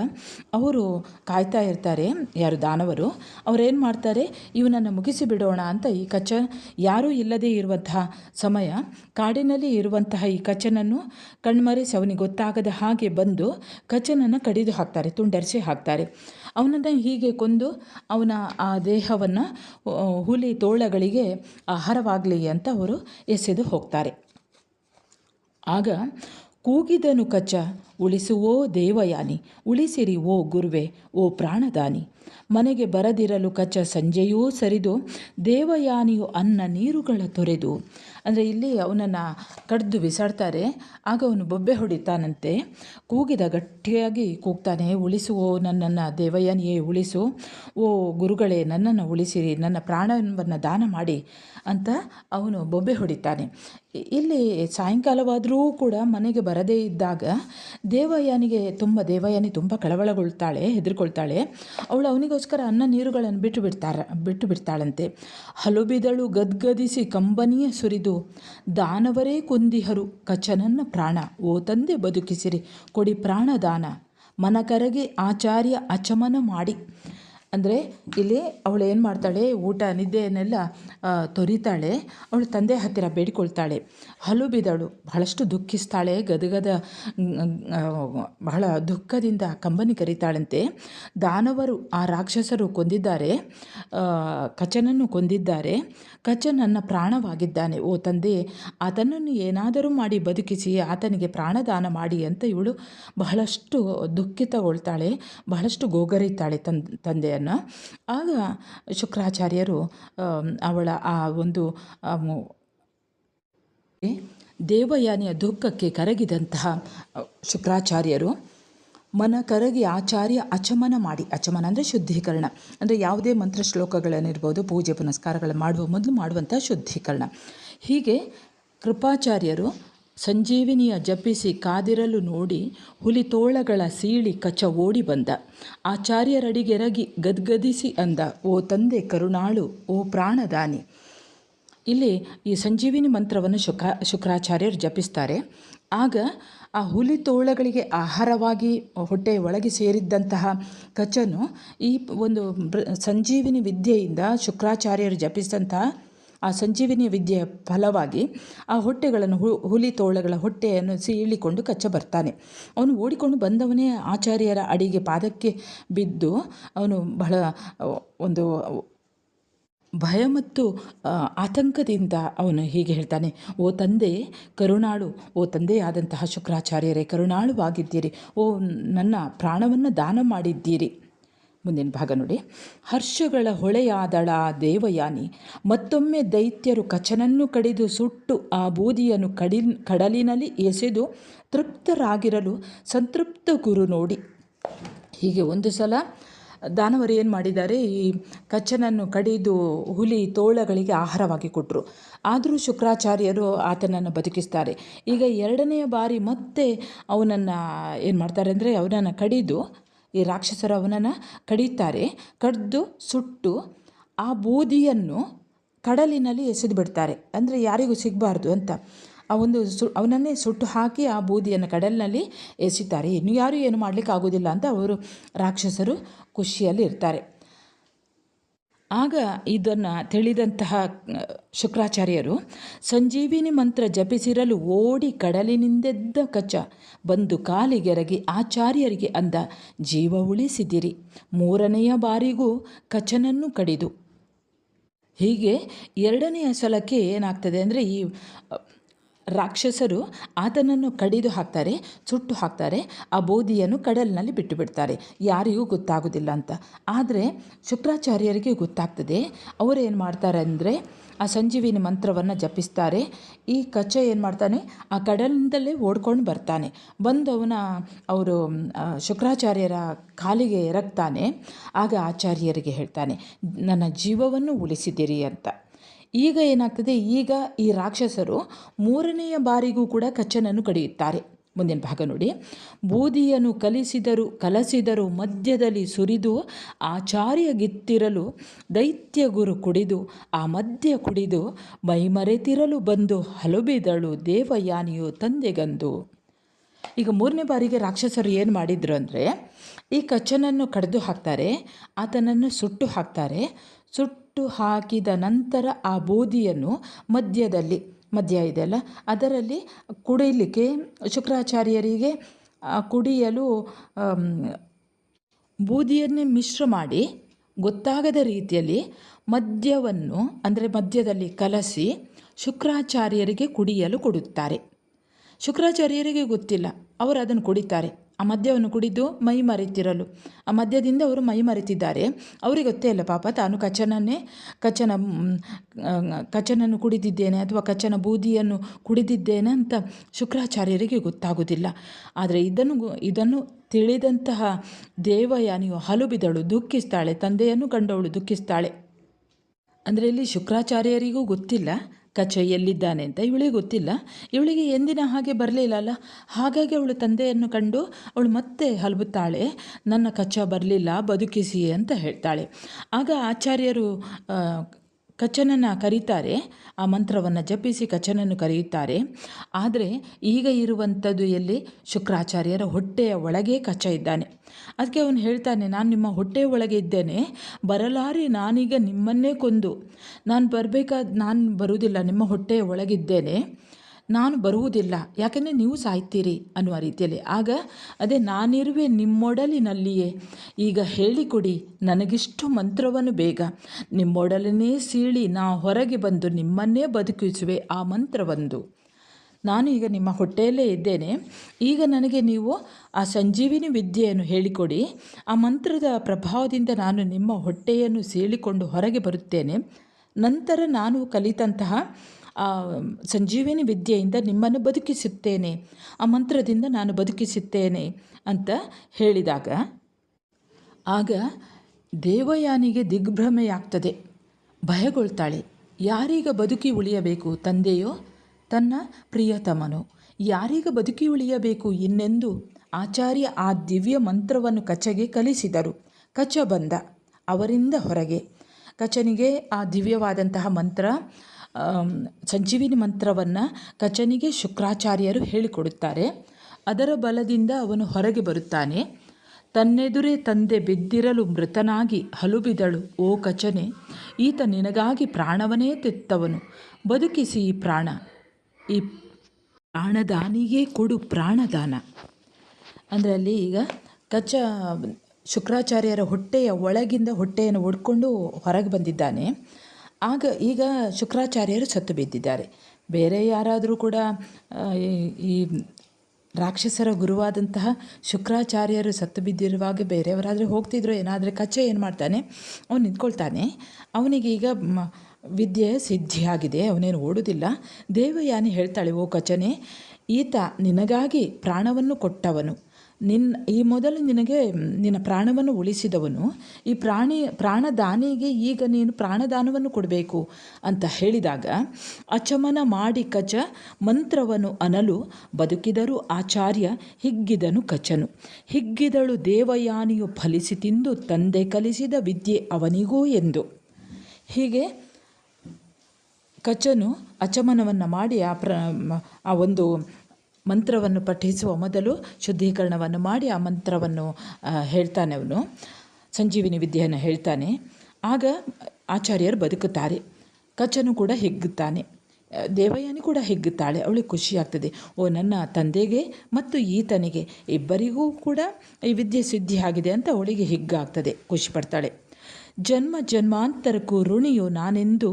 ಅವರು ಕಾಯ್ತಾ ಇರ್ತಾರೆ. ಯಾರು ದಾನವರು, ಅವರೇನು ಮಾಡ್ತಾರೆ? ಇವನನ್ನು ಮುಗಿಸಿ ಬಿಡೋಣ ಅಂತ ಈ ಕಚ್ಚ ಯಾರೂ ಇಲ್ಲದೇ ಇರುವಂತಹ ಸಮಯ, ಕಾಡಿನಲ್ಲಿ ಇರುವಂತಹ ಈ ಕಚ್ಚನನ್ನು ಕಣ್ಮರೆಸಿ ಅವನಿಗೆ ಗೊತ್ತಾಗದ ಹಾಗೆ ಬಂದು ಕಚನನ್ನು ಕಡಿದು ಹಾಕ್ತಾರೆ, ತುಂಡರಿಸಿ ಹಾಕ್ತಾರೆ. ಅವನನ್ನು ಹೀಗೆ ಕೊಂದು ಅವನ ಆ ದೇಹವನ್ನು ಹುಲಿ ತೋಳಗಳಿಗೆ ಆಹಾರವಾಗಲಿ ಅಂತ ಅವರು ಎಸೆದು ಹೋಗ್ತಾರೆ. ಆಗ ಕೂಗಿದನು ಕಚ್ಚ ಉಳಿಸುವೋ ದೇವಯಾನಿ, ಉಳಿಸಿರಿ ಓ ಗುರುವೆ, ಓ ಪ್ರಾಣದಾನಿ. ಮನೆಗೆ ಬರದಿರಲು ಕಚ್ಚ ಸಂಜೆಯೂ ಸರಿದು, ದೇವಯಾನಿಯು ಅನ್ನ ನೀರುಗಳ ತೊರೆದು. ಅಂದರೆ ಇಲ್ಲಿ ಅವನನ್ನು ಕಡ್ದು ಬಿಸಾಡ್ತಾರೆ, ಆಗ ಅವನು ಬೊಬ್ಬೆ ಹೊಡಿತಾನಂತೆ. ಕೂಗಿದ ಗಟ್ಟಿಯಾಗಿ ಕೂಗ್ತಾನೆ, ಉಳಿಸುವೋ ನನ್ನನ್ನು ದೇವಯಾನಿಯೇ ಉಳಿಸು. ಓ ಗುರುಗಳೇ, ನನ್ನನ್ನು ಉಳಿಸಿರಿ, ನನ್ನ ಪ್ರಾಣವನ್ನು ದಾನ ಮಾಡಿ ಅಂತ ಅವನು ಬೊಬ್ಬೆ ಹೊಡಿತಾನೆ. ಇಲ್ಲಿ ಸಾಯಂಕಾಲವಾದರೂ ಕೂಡ ಮನೆಗೆ ಬರದೇ ಇದ್ದಾಗ ದೇವಯಾನಿಗೆ ತುಂಬ, ದೇವಯಾನಿ ತುಂಬ ಕಳವಳಗೊಳ್ತಾಳೆ, ಹೆದರ್ಕೊಳ್ತಾಳೆ. ಅವಳು ಅವನಿಗೋಸ್ಕರ ಅನ್ನ ನೀರುಗಳನ್ನು ಬಿಟ್ಟು ಬಿಡ್ತಾರ, ಬಿಟ್ಟು ಬಿಡ್ತಾಳಂತೆ. ಹಲುಬಿದಳು ಗದ್ಗದಿಸಿ ಕಂಬನಿಯ ಸುರಿದು, ದಾನವರೇ ಕುಂದಿಹರು, ಕಚನನ್ನ ಪ್ರಾಣ, ಓ ತಂದೆ ಬದುಕಿಸಿರಿ, ಕೊಡಿ ಪ್ರಾಣದಾನ. ಮನಕರಗೆ ಆಚಾರ್ಯ ಅಚಮನ ಮಾಡಿ. ಅಂದರೆ ಇಲ್ಲಿ ಅವಳು ಏನು ಮಾಡ್ತಾಳೆ, ಊಟ, ನಿದ್ದೆಯನ್ನೆಲ್ಲ ತೊರಿತಾಳೆ. ಅವಳು ತಂದೆ ಹತ್ತಿರ ಬೇಡಿಕೊಳ್ತಾಳೆ. ಹಲು ಬಿದ್ದಳು ಬಹಳಷ್ಟು ದುಃಖಿಸ್ತಾಳೆ, ಗದಗದ ಬಹಳ ದುಃಖದಿಂದ ಕಂಬನಿ ಕರೀತಾಳಂತೆ. ದಾನವರು ಆ ರಾಕ್ಷಸರು ಕೊಂದಿದ್ದಾರೆ ಕಚನನ್ನು ಕೊಂದಿದ್ದಾರೆ. ಕಚ ನನ್ನ ಪ್ರಾಣವಾಗಿದ್ದಾನೆ. ಓ ತಂದೆ, ಆತನನ್ನು ಏನಾದರೂ ಮಾಡಿ ಬದುಕಿಸಿ, ಆತನಿಗೆ ಪ್ರಾಣದಾನ ಮಾಡಿ ಅಂತ ಇವಳು ಬಹಳಷ್ಟು ದುಃಖಿತಗೊಳ್ತಾಳೆ, ಬಹಳಷ್ಟು ಗೋಗರಿತಾಳೆ ತನ್ ತಂದೆಯನ್ನು ಆಗ ಶುಕ್ರಾಚಾರ್ಯರು ಅವಳ ಆ ಒಂದು ದೇವಯಾನಿಯ ದುಃಖಕ್ಕೆ ಕರಗಿದಂತಹ ಶುಕ್ರಾಚಾರ್ಯರು ಮನ ಕರಗಿ ಆಚಾರ್ಯ ಅಚಮನ ಮಾಡಿ, ಅಚಮನ ಅಂದರೆ ಶುದ್ಧೀಕರಣ. ಅಂದರೆ ಯಾವುದೇ ಮಂತ್ರ ಶ್ಲೋಕಗಳನ್ನಿರ್ಬೋದು, ಪೂಜೆ ಪುನಸ್ಕಾರಗಳನ್ನು ಮಾಡುವ ಮೊದಲು ಮಾಡುವಂಥ ಶುದ್ಧೀಕರಣ. ಹೀಗೆ ಕೃಪಾಚಾರ್ಯರು ಸಂಜೀವಿನಿಯ ಜಪಿಸಿ ಕಾದಿರಲು ನೋಡಿ ಹುಲಿ ತೋಳಗಳ ಸೀಳಿ ಕಚ ಓಡಿ ಬಂದ. ಆಚಾರ್ಯರಡಿಗೆರಗಿ ಗದ್ಗದಿಸಿ ಅಂದ, ಓ ತಂದೆ ಕರುಣಾಳು, ಓ ಪ್ರಾಣದಾನಿ. ಇಲ್ಲಿ ಈ ಸಂಜೀವಿನಿ ಮಂತ್ರವನ್ನು ಶುಕ ಶುಕ್ರಾಚಾರ್ಯರು ಜಪಿಸ್ತಾರೆ. ಆಗ ಆ ಹುಲಿ ತೋಳಗಳಿಗೆ ಆಹಾರವಾಗಿ ಹೊಟ್ಟೆ ಒಳಗೆ ಸೇರಿದ್ದಂತಹ ಕಚನು ಈ ಒಂದು ಸಂಜೀವಿನಿ ವಿದ್ಯೆಯಿಂದ ಶುಕ್ರಾಚಾರ್ಯರು ಜಪಿಸಿದಂತಹ ಆ ಸಂಜೀವಿನಿ ವಿದ್ಯೆಯ ಫಲವಾಗಿ ಆ ಹೊಟ್ಟೆಗಳನ್ನು ಹುಲಿ ತೋಳಗಳ ಹೊಟ್ಟೆಯನ್ನು ಸೀಳಿಕೊಂಡು ಕಚ್ಚ ಬರ್ತಾನೆ. ಅವನು ಓಡಿಕೊಂಡು ಬಂದವನೇ ಆಚಾರ್ಯರ ಅಡಿಗೆ ಪಾದಕ್ಕೆ ಬಿದ್ದು ಅವನು ಬಹಳ ಒಂದು, ಭಯ ಮತ್ತು ಆತಂಕದಿಂದ ಅವನು ಹೀಗೆ ಹೇಳ್ತಾನೆ, ಓ ತಂದೆ, ಕರುಣಾಳು, ಓ ತಂದೆಯಾದಂತಹ ಶುಕ್ರಾಚಾರ್ಯರೇ, ಕರುಣಾಳುವಾಗಿದ್ದೀರಿ. ಓ, ನನ್ನ ಪ್ರಾಣವನ್ನು ದಾನ ಮಾಡಿದ್ದೀರಿ. ಮುಂದಿನ ಭಾಗ ನೋಡಿ. ಹರ್ಷಗಳ ಹೊಳೆಯಾದಳ ದೇವಯಾನಿ, ಮತ್ತೊಮ್ಮೆ ದೈತ್ಯರು ಕಚನನ್ನು ಕಡಿದು ಸುಟ್ಟು ಆ ಬೂದಿಯನ್ನು ಕಡಿ ಕಡಲಿನಲ್ಲಿ ಎಸೆದು ತೃಪ್ತರಾಗಿರಲು ಸಂತೃಪ್ತ ಗುರು ನೋಡಿ. ಹೀಗೆ ಒಂದು ಸಲ ದಾನವರು ಏನು ಮಾಡಿದ್ದಾರೆ, ಈ ಕಚ್ಚನನ್ನು ಕಡಿದು ಹುಲಿ ತೋಳಗಳಿಗೆ ಆಹಾರವಾಗಿ ಕೊಟ್ಟರು ಆದರೂ ಶುಕ್ರಾಚಾರ್ಯರು ಆತನನ್ನು ಬದುಕಿಸ್ತಾರೆ. ಈಗ ಎರಡನೆಯ ಬಾರಿ ಮತ್ತೆ ಅವನನ್ನು ಏನು ಮಾಡ್ತಾರೆ ಅಂದರೆ, ಅವನನ್ನು ಕಡಿದು ಈ ರಾಕ್ಷಸರು ಅವನನ್ನು ಕಡಿತಾರೆ ಕಡಿದು, ಸುಟ್ಟು ಆ ಬೂದಿಯನ್ನು ಕಡಲಿನಲ್ಲಿ ಎಸೆದು ಬಿಡ್ತಾರೆ ಅಂದರೆ ಯಾರಿಗೂ ಸಿಗಬಾರ್ದು ಅಂತ. ಆ ಒಂದು ಸು, ಅವನನ್ನೇ ಸುಟ್ಟು ಹಾಕಿ ಆ ಬೂದಿಯನ್ನು ಕಡಲಿನಲ್ಲಿ ಎಸಿತಾರೆ ಇನ್ನು ಯಾರೂ ಏನು ಮಾಡಲಿಕ್ಕೆ ಆಗೋದಿಲ್ಲ ಅಂತ ಅವರು ರಾಕ್ಷಸರು ಖುಷಿಯಲ್ಲಿ ಇರ್ತಾರೆ. ಆಗ ಇದನ್ನು ತಿಳಿದಂತಹ ಶುಕ್ರಾಚಾರ್ಯರು, ಸಂಜೀವಿನಿ ಮಂತ್ರ ಜಪಿಸಿರಲು ಓಡಿ ಕಡಲಿನಿಂದೆದ್ದ ಕಚ, ಬಂದು ಕಾಲಿಗೆರಗಿ ಆಚಾರ್ಯರಿಗೆ ಅಂದ, ಜೀವ ಉಳಿಸಿದಿರಿ, ಮೂರನೆಯ ಬಾರಿಗೂ ಕಚನನ್ನು ಕಡಿದು. ಹೀಗೆ ಎರಡನೆಯ ಸಲಕ್ಕೆ ಏನಾಗ್ತದೆ ಅಂದರೆ ಈ ರಾಕ್ಷಸರು ಆತನನ್ನು ಕಡಿದು ಹಾಕ್ತಾರೆ ಸುಟ್ಟು ಹಾಕ್ತಾರೆ, ಆ ಬೋಧಿಯನ್ನು ಕಡಲಿನಲ್ಲಿ ಬಿಟ್ಟು ಬಿಡ್ತಾರೆ ಯಾರಿಗೂ ಗೊತ್ತಾಗೋದಿಲ್ಲ ಅಂತ. ಆದರೆ ಶುಕ್ರಾಚಾರ್ಯರಿಗೆ ಗೊತ್ತಾಗ್ತದೆ, ಅವರು ಏನು ಮಾಡ್ತಾರೆ ಅಂದರೆ ಆ ಸಂಜೀವಿನಿ ಮಂತ್ರವನ್ನು ಜಪಿಸ್ತಾರೆ. ಈ ಕಚ್ಚ ಏನು ಮಾಡ್ತಾನೆ, ಆ ಕಡಲಿಂದಲೇ ಓಡ್ಕೊಂಡು ಬರ್ತಾನೆ. ಬಂದು ಅವನ, ಅವರು ಶುಕ್ರಾಚಾರ್ಯರ ಕಾಲಿಗೆ ಎರಗ್ತಾನೆ. ಆಗ ಆಚಾರ್ಯರಿಗೆ ಹೇಳ್ತಾನೆ, ನನ್ನ ಜೀವವನ್ನು ಉಳಿಸಿದಿರಿ ಅಂತ. ಈಗ ಏನಾಗ್ತದೆ? ಈಗ ಈ ರಾಕ್ಷಸರು ಮೂರನೆಯ ಬಾರಿಗೂ ಕೂಡ ಕಚ್ಚನನ್ನು ಕಡಿಯುತ್ತಾರೆ. ಮುಂದಿನ ಭಾಗ ನೋಡಿ. ಬೂದಿಯನ್ನು ಕಲಿಸಿದರು, ಕಲಸಿದರು, ಮಧ್ಯದಲ್ಲಿ ಸುರಿದು ಆಚಾರ್ಯ ಗಿತ್ತಿರಲು ದೈತ್ಯ ಗುರು ಕುಡಿದು, ಆ ಮಧ್ಯ ಕುಡಿದು ಮೈಮರೆತಿರಲು ಬಂದು ಹಲುಬಿದಳು ದೇವಯಾನಿಯು ತಂದೆಗಂದು. ಈಗ ಮೂರನೇ ಬಾರಿಗೆ ರಾಕ್ಷಸರು ಏನು ಮಾಡಿದ್ರು ಅಂದರೆ, ಈ ಕಚ್ಚನನ್ನು ಕಡಿದು ಹಾಕ್ತಾರೆ, ಆತನನ್ನು ಸುಟ್ಟು ಹಾಕ್ತಾರೆ. ಸುಟ್ಟು ಹಾಕಿದ ನಂತರ ಆ ಬೂದಿಯನ್ನು ಮಧ್ಯದಲ್ಲಿ, ಮಧ್ಯ ಇದೆಯಲ್ಲ ಅದರಲ್ಲಿ ಕುಡಿಯಲಿಕ್ಕೆ ಶುಕ್ರಾಚಾರ್ಯರಿಗೆ ಕುಡಿಯಲು ಬೂದಿಯನ್ನೇ ಮಿಶ್ರ ಮಾಡಿ ಗೊತ್ತಾಗದ ರೀತಿಯಲ್ಲಿ ಮದ್ಯವನ್ನು, ಅಂದರೆ ಮದ್ಯದಲ್ಲಿ ಕಲಸಿ ಶುಕ್ರಾಚಾರ್ಯರಿಗೆ ಕುಡಿಯಲು ಕೊಡುತ್ತಾರೆ. ಶುಕ್ರಾಚಾರ್ಯರಿಗೆ ಗೊತ್ತಿಲ್ಲ, ಅವರು ಅದನ್ನು ಕುಡಿತಾರೆ. ಆ ಮದ್ಯವನ್ನು ಕುಡಿದು ಮೈ ಮರೆತಿರಲು. ಆ ಮದ್ಯದಿಂದ ಅವರು ಮೈ ಮರೆತಿದ್ದಾರೆ. ಅವರಿಗೆ ಗೊತ್ತೇ ಇಲ್ಲ ಪಾಪ ತಾನು ಕಚ್ಚನನ್ನೇ ಕಚ್ಚನ ಮ್, ಕಚ್ಚನನ್ನು ಕುಡಿದಿದ್ದೇನೆ ಅಥವಾ ಕಚ್ಚನ ಬೂದಿಯನ್ನು ಕುಡಿದಿದ್ದೇನೆ ಅಂತ ಶುಕ್ರಾಚಾರ್ಯರಿಗೆ ಗೊತ್ತಾಗುವುದಿಲ್ಲ ಆದರೆ ಇದನ್ನು ಇದನ್ನು ತಿಳಿದಂತಹ ದೇವಯಾನಿಯು ಹಲುಬಿದಳು ದುಃಖಿಸ್ತಾಳೆ ತಂದೆಯನ್ನು ಕಂಡವಳು ದುಃಖಿಸ್ತಾಳೆ. ಅಂದರೆ ಇಲ್ಲಿ ಶುಕ್ರಾಚಾರ್ಯರಿಗೂ ಗೊತ್ತಿಲ್ಲ. ಕಚ್ಚ ಎಲ್ಲಿದ್ದಾನೆ ಅಂತ ಇವಳಿಗೆ ಗೊತ್ತಿಲ್ಲ. ಇವಳಿಗೆ ಎಂದಿನ ಹಾಗೆ ಬರಲಿಲ್ಲ ಅಲ್ಲ? ಹಾಗಾಗಿ ಅವಳು ತಂದೆಯನ್ನು ಕಂಡು ಅವಳು ಮತ್ತೆ ಹಲಬುತ್ತಾಳೆ. ನನ್ನ ಕಚ್ಚ ಬರಲಿಲ್ಲ ಬದುಕಿಸಿ ಅಂತ ಹೇಳ್ತಾಳೆ. ಆಗ ಆಚಾರ್ಯರು ಆ, ಕಚ್ಚನನ್ನು ಕರೀತಾರೆ ಆ ಮಂತ್ರವನ್ನು ಜಪಿಸಿ ಕಚನನ್ನು ಕರೆಯುತ್ತಾರೆ. ಆದರೆ ಈಗ ಇರುವಂಥದ್ದು ಎಲ್ಲಿ? ಶುಕ್ರಾಚಾರ್ಯರ ಹೊಟ್ಟೆಯ ಒಳಗೆ ಕಚ್ಚ ಇದ್ದಾನೆ. ಅದಕ್ಕೆ ಅವನು ಹೇಳ್ತಾನೆ ನಾನು ನಿಮ್ಮ ಹೊಟ್ಟೆಯ ಒಳಗೆ ಇದ್ದೇನೆ ಬರಲಾರಿ ನಾನೀಗ ನಿಮ್ಮನ್ನೇ ಕೊಂದು. ನಾನು ಬರಬೇಕಾದ ನಾನು ಬರುವುದಿಲ್ಲ ನಿಮ್ಮ ಹೊಟ್ಟೆಯ ಒಳಗಿದ್ದೇನೆ. ನಾನು ಬರುವುದಿಲ್ಲ. ಯಾಕೆಂದರೆ ನೀವು ಸಾಯ್ತೀರಿ ಅನ್ನುವ ರೀತಿಯಲ್ಲಿ. ಆಗ ಅದೇ ನಾನಿರುವೆ ನಿಮ್ಮೊಡಲಿನಲ್ಲಿಯೇ. ಈಗ ಹೇಳಿಕೊಡಿ, ನನಗಿಷ್ಟು ಮಂತ್ರವನ್ನು ಬೇಗ. ನಿಮ್ಮೊಡಲನ್ನೇ ಸೀಳಿ ನಾ ಹೊರಗೆ ಬಂದು ನಿಮ್ಮನ್ನೇ ಬದುಕಿಸುವೆ ಆ ಮಂತ್ರವೊಂದು. ನಾನು ಈಗ ನಿಮ್ಮ ಹೊಟ್ಟೆಯಲ್ಲೇ ಇದ್ದೇನೆ. ಈಗ ನನಗೆ ನೀವು ಆ ಸಂಜೀವಿನಿ ವಿದ್ಯೆಯನ್ನು ಹೇಳಿಕೊಡಿ. ಆ ಮಂತ್ರದ ಪ್ರಭಾವದಿಂದ ನಾನು ನಿಮ್ಮ ಹೊಟ್ಟೆಯನ್ನು ಸೀಳಿಕೊಂಡು ಹೊರಗೆ ಬರುತ್ತೇನೆ. ನಂತರ ನಾನು ಕಲಿತಂತಹ ಸಂಜೀವಿನಿ ವಿದ್ಯೆಯಿಂದ ನಿಮ್ಮನ್ನು ಬದುಕಿಸುತ್ತೇನೆ. ಆ ಮಂತ್ರದಿಂದ ನಾನು ಬದುಕಿಸುತ್ತೇನೆ ಅಂತ ಹೇಳಿದಾಗ, ಆಗ ದೇವಯಾನಿಗೆ ದಿಗ್ಭ್ರಮೆಯಾಗ್ತದೆ. ಭಯಗೊಳ್ತಾಳೆ. ಯಾರೀಗ ಬದುಕಿ ಉಳಿಯಬೇಕು ತಂದೆಯೋ? ತನ್ನ ಪ್ರಿಯತಮನು. ಯಾರೀಗ ಬದುಕಿ ಉಳಿಯಬೇಕು ಇನ್ನೆಂದು? ಆಚಾರ್ಯ ಆ ದಿವ್ಯ ಮಂತ್ರವನ್ನು ಕಚಗೆ ಕಲಿಸಿದರು. ಕಚ ಬಂದ ಅವರಿಂದ ಹೊರಗೆ. ಕಚನಿಗೆ ಆ ದಿವ್ಯವಾದಂತಹ ಮಂತ್ರ ಸಂಜೀವಿನಿ ಮಂತ್ರವನ್ನು ಕಚನಿಗೆ ಶುಕ್ರಾಚಾರ್ಯರು ಹೇಳಿಕೊಡುತ್ತಾರೆ. ಅದರ ಬಲದಿಂದ ಅವನು ಹೊರಗೆ ಬರುತ್ತಾನೆ. ತನ್ನೆದುರೇ ತಂದೆ ಬಿದ್ದಿರಲು ಮೃತನಾಗಿ ಹಲುಬಿದಳು, ಓ ಕಚನೆ, ಈತ ನಿನಗಾಗಿ ಪ್ರಾಣವನೇ ತೆತ್ತವನು, ಬದುಕಿಸಿ ಈ ಪ್ರಾಣ. ಈ ಪ್ರಾಣದಾನಿಗೆ ಕೊಡು ಪ್ರಾಣದಾನ. ಅಂದರೆ ಅಲ್ಲಿ ಈಗ ಕಚ, ಶುಕ್ರಾಚಾರ್ಯರ ಹೊಟ್ಟೆಯ ಒಳಗಿಂದ ಹೊಟ್ಟೆಯನ್ನು ಒಡ್ಕೊಂಡು ಹೊರಗೆ ಬಂದಿದ್ದಾನೆ. ಆಗ ಈಗ ಶುಕ್ರಾಚಾರ್ಯರು ಸತ್ತು ಬಿದ್ದಿದ್ದಾರೆ. ಬೇರೆ ಯಾರಾದರೂ ಕೂಡ ಈ- ರಾಕ್ಷಸರ ಗುರುವಾದಂತಹ ಶುಕ್ರಾಚಾರ್ಯರು ಸತ್ತು ಬಿದ್ದಿರುವಾಗ ಬೇರೆಯವರಾದರೆ ಹೋಗ್ತಿದ್ರು, ಏನಾದರೆ ಕಚ್ಚೆ ಏನು ಮಾಡ್ತಾನೆ, ಅವನು ನಿಂತ್ಕೊಳ್ತಾನೆ. ಅವನಿಗೆ ಈಗ ವಿದ್ಯೆ ಸಿದ್ಧಿಯಾಗಿದೆ, ಅವನೇನು ಓಡುವುದಿಲ್ಲ ದೇವಯಾನಿ ಹೇಳ್ತಾಳೆ, ಓ ಕಚನೆ, ಈತ ನಿನಗಾಗಿ ಪ್ರಾಣವನ್ನು ಕೊಟ್ಟವನು. ನಿನ್ನ, ಈ ಮೊದಲು ನಿನಗೆ ನಿನ್ನ ಪ್ರಾಣವನ್ನು ಉಳಿಸಿದವನು, ಈ ಪ್ರಾಣಿ, ಪ್ರಾಣದಾನಿಗೆ ಈಗ ನೀನು ಪ್ರಾಣದಾನವನ್ನು ಕೊಡಬೇಕು ಅಂತ ಹೇಳಿದಾಗ, ಅಚಮನ ಮಾಡಿ ಕಚ, ಮಂತ್ರವನ್ನು ಅನಲು, ಬದುಕಿದರು ಆಚಾರ್ಯ, ಹಿಗ್ಗಿದನು ಕಚನು. ಹಿಗ್ಗಿದಳು ದೇವಯಾನಿಯು ಫಲಿಸಿ ತಿಂದು ತಂದೆ ಕಲಿಸಿದ ವಿದ್ಯೆ ಅವನಿಗೂ ಎಂದು. ಹೀಗೆ ಕಚನು ಅಚಮನವನ್ನು ಮಾಡಿ ಆ ಪ್ರ ಆ ಒಂದು ಮಂತ್ರವನ್ನು ಪಠಿಸುವ ಮೊದಲು ಶುದ್ಧೀಕರಣವನ್ನು ಮಾಡಿ ಆ ಮಂತ್ರವನ್ನು ಹೇಳ್ತಾನೆ ಅವನು. ಸಂಜೀವಿನಿ ವಿದ್ಯೆಯನ್ನು ಹೇಳ್ತಾನೆ. ಆಗ ಆಚಾರ್ಯರು ಬದುಕುತ್ತಾರೆ. ಕಚ್ಚನು ಕೂಡ ಹಿಗ್ಗುತ್ತಾನೆ. ದೇವಯ್ಯನು ಕೂಡ ಹಿಗ್ಗುತ್ತಾಳೆ. ಅವಳಿಗೆ ಖುಷಿಯಾಗ್ತದೆ. ಓ, ನನ್ನ ತಂದೆಗೆ ಮತ್ತು ಈತನಿಗೆ ಇಬ್ಬರಿಗೂ ಕೂಡ ಈ ವಿದ್ಯೆ ಸಿದ್ಧಿಯಾಗಿದೆ ಅಂತ ಅವಳಿಗೆ ಹಿಗ್ಗಾಗ್ತದೆ. ಖುಷಿ ಪಡ್ತಾಳೆ ಜನ್ಮ ಜನ್ಮಾಂತರಕ್ಕೂ ಋಣಿಯು ನಾನೆಂದು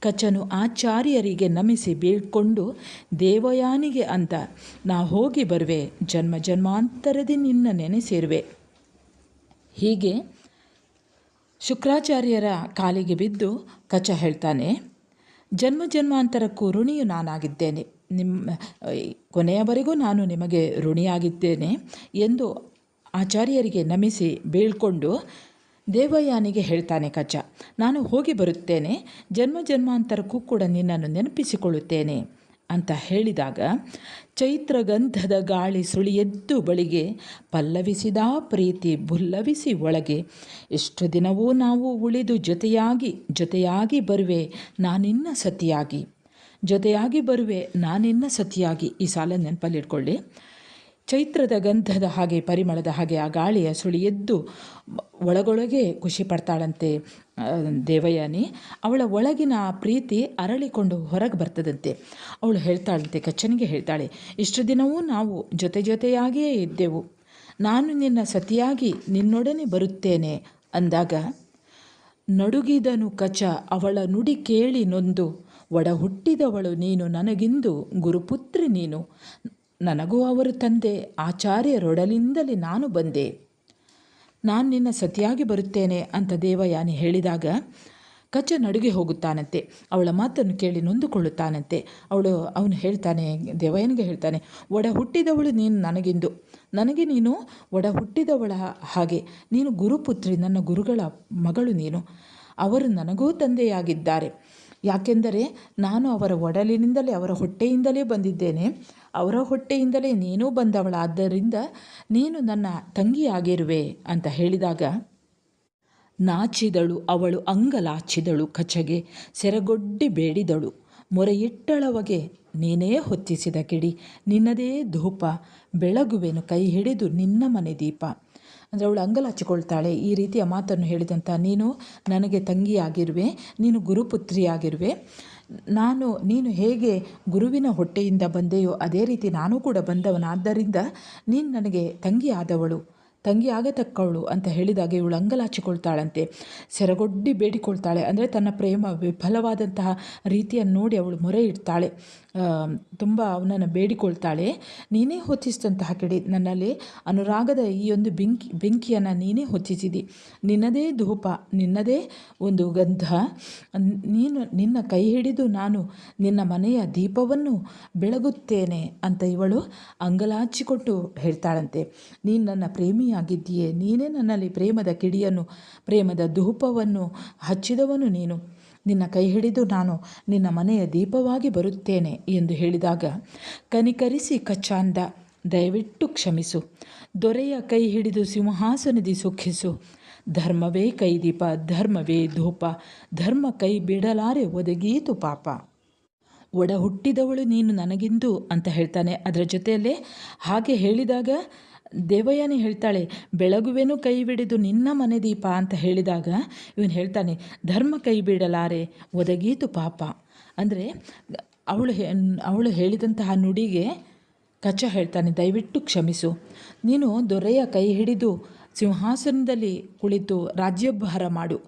ಕಚನು ಆಚಾರ್ಯರಿಗೆ ನಮಿಸಿ ಬೀಳ್ಕೊಂಡು ದೇವಯಾನಿಗೆ ಅಂತ ನಾ ಹೋಗಿ ಬರುವೆ, ಜನ್ಮ ಜನ್ಮಾಂತರದಿ ನಿನ್ನ ನೆನೆಸಿರುವೆ. ಹೀಗೆ ಶುಕ್ರಾಚಾರ್ಯರ ಕಾಲಿಗೆ ಬಿದ್ದು ಕಚ ಹೇಳ್ತಾನೆ, ಜನ್ಮ ಜನ್ಮಾಂತರಕ್ಕೂ ಋಣಿಯು ನಾನಾಗಿದ್ದೇನೆ. ನಿಮ್ಮ ಕೊನೆಯವರೆಗೂ ನಾನು ನಿಮಗೆ ಋಣಿಯಾಗಿದ್ದೇನೆ ಎಂದು ಆಚಾರ್ಯರಿಗೆ ನಮಿಸಿ ಬೀಳ್ಕೊಂಡು ದೇವಯಾನಿಗೆ ಹೇಳ್ತಾನೆ ಕಚ ನಾನು ಹೋಗಿ ಬರುತ್ತೇನೆ, ಜನ್ಮ ಜನ್ಮಾಂತರಕ್ಕೂ ಕೂಡ ನಿನ್ನನ್ನು ನೆನಪಿಸಿಕೊಳ್ಳುತ್ತೇನೆ ಅಂತ ಹೇಳಿದಾಗ, ಚೈತ್ರಗಂಧದ ಗಾಳಿ ಸುಳಿಯೆದ್ದು ಬಳಿಗೆ ಪಲ್ಲವಿಸಿದ ಪ್ರೀತಿ ಬುಲ್ಲವಿಸಿ ಒಳಗೆ, ಎಷ್ಟು ದಿನವೂ ನಾವು ಉಳಿದು ಜೊತೆಯಾಗಿ ಜೊತೆಯಾಗಿ ಬರುವೆ, ನಾನಿನ್ನ ಸತಿಯಾಗಿ. ಜೊತೆಯಾಗಿ ಬರುವೆ, ನಾನಿನ್ನ ಸತಿಯಾಗಿ. ಈ ಸಾಲ ನೆನಪಲ್ಲಿಟ್ಕೊಳ್ಳಿ. ಚೈತ್ರದ ಗಂಧದ ಹಾಗೆ, ಪರಿಮಳದ ಹಾಗೆ ಆ ಗಾಳಿಯ ಸುಳಿ ಎದ್ದು ಒಳಗೊಳಗೆ ಖುಷಿ ಪಡ್ತಾಳಂತೆ ದೇವಯಾನಿ. ಅವಳ ಒಳಗಿನ ಪ್ರೀತಿ ಅರಳಿಕೊಂಡು ಹೊರಗೆ ಬರ್ತದಂತೆ. ಅವಳು ಹೇಳ್ತಾಳಂತೆ, ಕಚ್ಚನಿಗೆ ಹೇಳ್ತಾಳೆ, ಇಷ್ಟು ದಿನವೂ ನಾವು ಜೊತೆ ಜೊತೆಯಾಗಿಯೇ ಇದ್ದೆವು. ನಾನು ನಿನ್ನ ಸತಿಯಾಗಿ ನಿನ್ನೊಡನೆ ಬರುತ್ತೇನೆ ಅಂದಾಗ, ನಡುಗಿದನು ಕಚ, ಅವಳ ನುಡಿ ಕೇಳಿ ನೊಂದು ಒಡ ಹುಟ್ಟಿದವಳು ನೀನು ನನಗಿಂದು ಗುರುಪುತ್ರಿ ನೀನು. ನನಗೂ ಅವರು ತಂದೆ, ಆಚಾರ್ಯರೊಡಲಿಂದಲೇ ನಾನು ಬಂದೆ. ನಾನು ನಿನ್ನ ಸತಿಯಾಗಿ ಬರುತ್ತೇನೆ ಅಂತ ದೇವಯಾನಿ ಹೇಳಿದಾಗ ಕಚ್ಚ ನಡುಗೆ ಹೋಗುತ್ತಾನಂತೆ. ಅವಳ ಮಾತನ್ನು ಕೇಳಿ ನೊಂದುಕೊಳ್ಳುತ್ತಾನಂತೆ. ಅವಳು ಅವನು ಹೇಳ್ತಾನೆ ದೇವಯ್ಯನಿಗೆ ಹೇಳ್ತಾನೆ ಒಡ ಹುಟ್ಟಿದವಳು ನೀನು ನನಗಿಂದು. ನನಗೆ ನೀನು ಒಡ ಹುಟ್ಟಿದವಳ ಹಾಗೆ. ನೀನು ಗುರುಪುತ್ರಿ, ನನ್ನ ಗುರುಗಳ ಮಗಳು ನೀನು. ಅವರು ನನಗೂ ತಂದೆಯಾಗಿದ್ದಾರೆ. ಯಾಕೆಂದರೆ ನಾನು ಅವರ ಒಡಲಿನಿಂದಲೇ, ಅವರ ಹೊಟ್ಟೆಯಿಂದಲೇ ಬಂದಿದ್ದೇನೆ. ಅವರ ಹೊಟ್ಟೆಯಿಂದಲೇ ನೀನೂ ಬಂದವಳಾದ್ದರಿಂದ ನೀನು ನನ್ನ ತಂಗಿಯಾಗಿರುವೆ ಅಂತ ಹೇಳಿದಾಗ, ನಾಚಿದಳು ಅವಳು, ಅಂಗಲಾಚಿದಳು ಕಚಗೆ ಸೆರಗೊಡ್ಡಿ ಬೇಡಿದಳು. ಮೊರೆಯಿಟ್ಟಳವಗೆ ನೀನೇ ಹೊತ್ತಿಸಿದ ಕಿಡಿ. ನಿನ್ನದೇ ಧೂಪ, ಬೆಳಗುವೆನು ಕೈ ಹಿಡಿದು ನಿನ್ನ ಮನೆ ದೀಪ. ಅಂದರೆ ಅವಳು ಅಂಗಲಾಚಿಕೊಳ್ತಾಳೆ ಈ ರೀತಿಯ ಮಾತನ್ನು ಹೇಳಿದಂಥ ನೀನು ನನಗೆ ತಂಗಿಯಾಗಿರುವೆ, ನೀನು ಗುರುಪುತ್ರಿಯಾಗಿರುವೆ. ನಾನು, ನೀನು ಹೇಗೆ ಗುರುವಿನ ಹೊಟ್ಟೆಯಿಂದ ಬಂದೆಯೋ ಅದೇ ರೀತಿ ನಾನು ಕೂಡ ಬಂದವನಾದ್ದರಿಂದ ನೀನು ನನಗೆ ತಂಗಿಯಾದವಳು ತಂಗಿ ಆಗತಕ್ಕವಳು ಅಂತ ಹೇಳಿದಾಗ ಇವಳು ಅಂಗಲಾಚಿಕೊಳ್ತಾಳಂತೆ ಸೆರಗೊಡ್ಡಿ ಬೇಡಿಕೊಳ್ತಾಳೆ. ಅಂದರೆ ತನ್ನ ಪ್ರೇಮ ವಿಫಲವಾದಂತಹ ರೀತಿಯನ್ನು ನೋಡಿ ಅವಳು ಮೊರೆ ಇಡ್ತಾಳೆ. ತುಂಬ ಅವನನ್ನು ಬೇಡಿಕೊಳ್ತಾಳೆ. ನೀನೇ ಹೊತ್ತಿಸಿದಂತಹ ಕಡೆ, ನನ್ನಲ್ಲಿ ಅನುರಾಗದ ಈ ಒಂದು ಬೆಂಕಿ, ಬೆಂಕಿಯನ್ನು ನೀನೇ ಹೊತ್ತಿಸಿದಿ. ನಿನ್ನದೇ ಧೂಪ, ನಿನ್ನದೇ ಒಂದು ಗಂಧ. ನೀನು ನಿನ್ನ ಕೈ ಹಿಡಿದು ನಾನು ನಿನ್ನ ಮನೆಯ ದೀಪವನ್ನು ಬೆಳಗುತ್ತೇನೆ ಅಂತ ಇವಳು ಅಂಗಲಾಚಿಕೊಟ್ಟು ಹೇಳ್ತಾಳಂತೆ. ನೀನು ನನ್ನ ಪ್ರೇಮಿಯಾಗಿದ್ದೀಯೇ, ನೀನೇ ನನ್ನಲ್ಲಿ ಪ್ರೇಮದ ಕಿಡಿಯನ್ನು, ಪ್ರೇಮದ ಧೂಪವನ್ನು ಹಚ್ಚಿದವನು ನೀನು. ನಿನ್ನ ಕೈ ಹಿಡಿದು ನಾನು ನಿನ್ನ ಮನೆಯ ದೀಪವಾಗಿ ಬರುತ್ತೇನೆ ಎಂದು ಹೇಳಿದಾಗ, ಕನಿಕರಿಸಿ ಕಚ್ಚಾಂದ, ದಯವಿಟ್ಟು ಕ್ಷಮಿಸು. ದೊರೆಯ ಕೈ ಹಿಡಿದು ಸಿಂಹಾಸನದಿ ಸುಖಿಸು ಧರ್ಮವೇ ಕೈದೀಪ, ಧರ್ಮವೇ ಧೂಪ, ಧರ್ಮ ಕೈ ಬಿಡಲಾರೆ ಒದಗೀತು ಪಾಪ. ಒಡ ಹುಟ್ಟಿದವಳು ನೀನು ನನಗಿಂದು ಅಂತ ಹೇಳ್ತಾನೆ. ಅದರ ಜೊತೆಯಲ್ಲೇ ಹಾಗೆ ಹೇಳಿದಾಗ ದೇವಯಾನಿ ಹೇಳ್ತಾಳೆ, ಬೆಳಗುವೆನು ಕೈ ಬಿಡಿದು ನಿನ್ನ ಮನೆ ದೀಪ ಅಂತ ಹೇಳಿದಾಗ ಇವನು ಹೇಳ್ತಾನೆ, ಧರ್ಮ ಕೈ ಬಿಡಲಾರೆ ಒದಗೀತು ಪಾಪ. ಅಂದರೆ ಅವಳು ಅವಳು ಹೇಳಿದಂತಹ ನುಡಿಗೆ ಕಚ ಹೇಳ್ತಾನೆ, ದಯವಿಟ್ಟು ಕ್ಷಮಿಸು. ನೀನು ದೊರೆಯ ಕೈ ಹಿಡಿದು ಸಿಂಹಾಸನದಲ್ಲಿ ಕುಳಿತು ರಾಜ್ಯಭಾರ ಮಾಡು.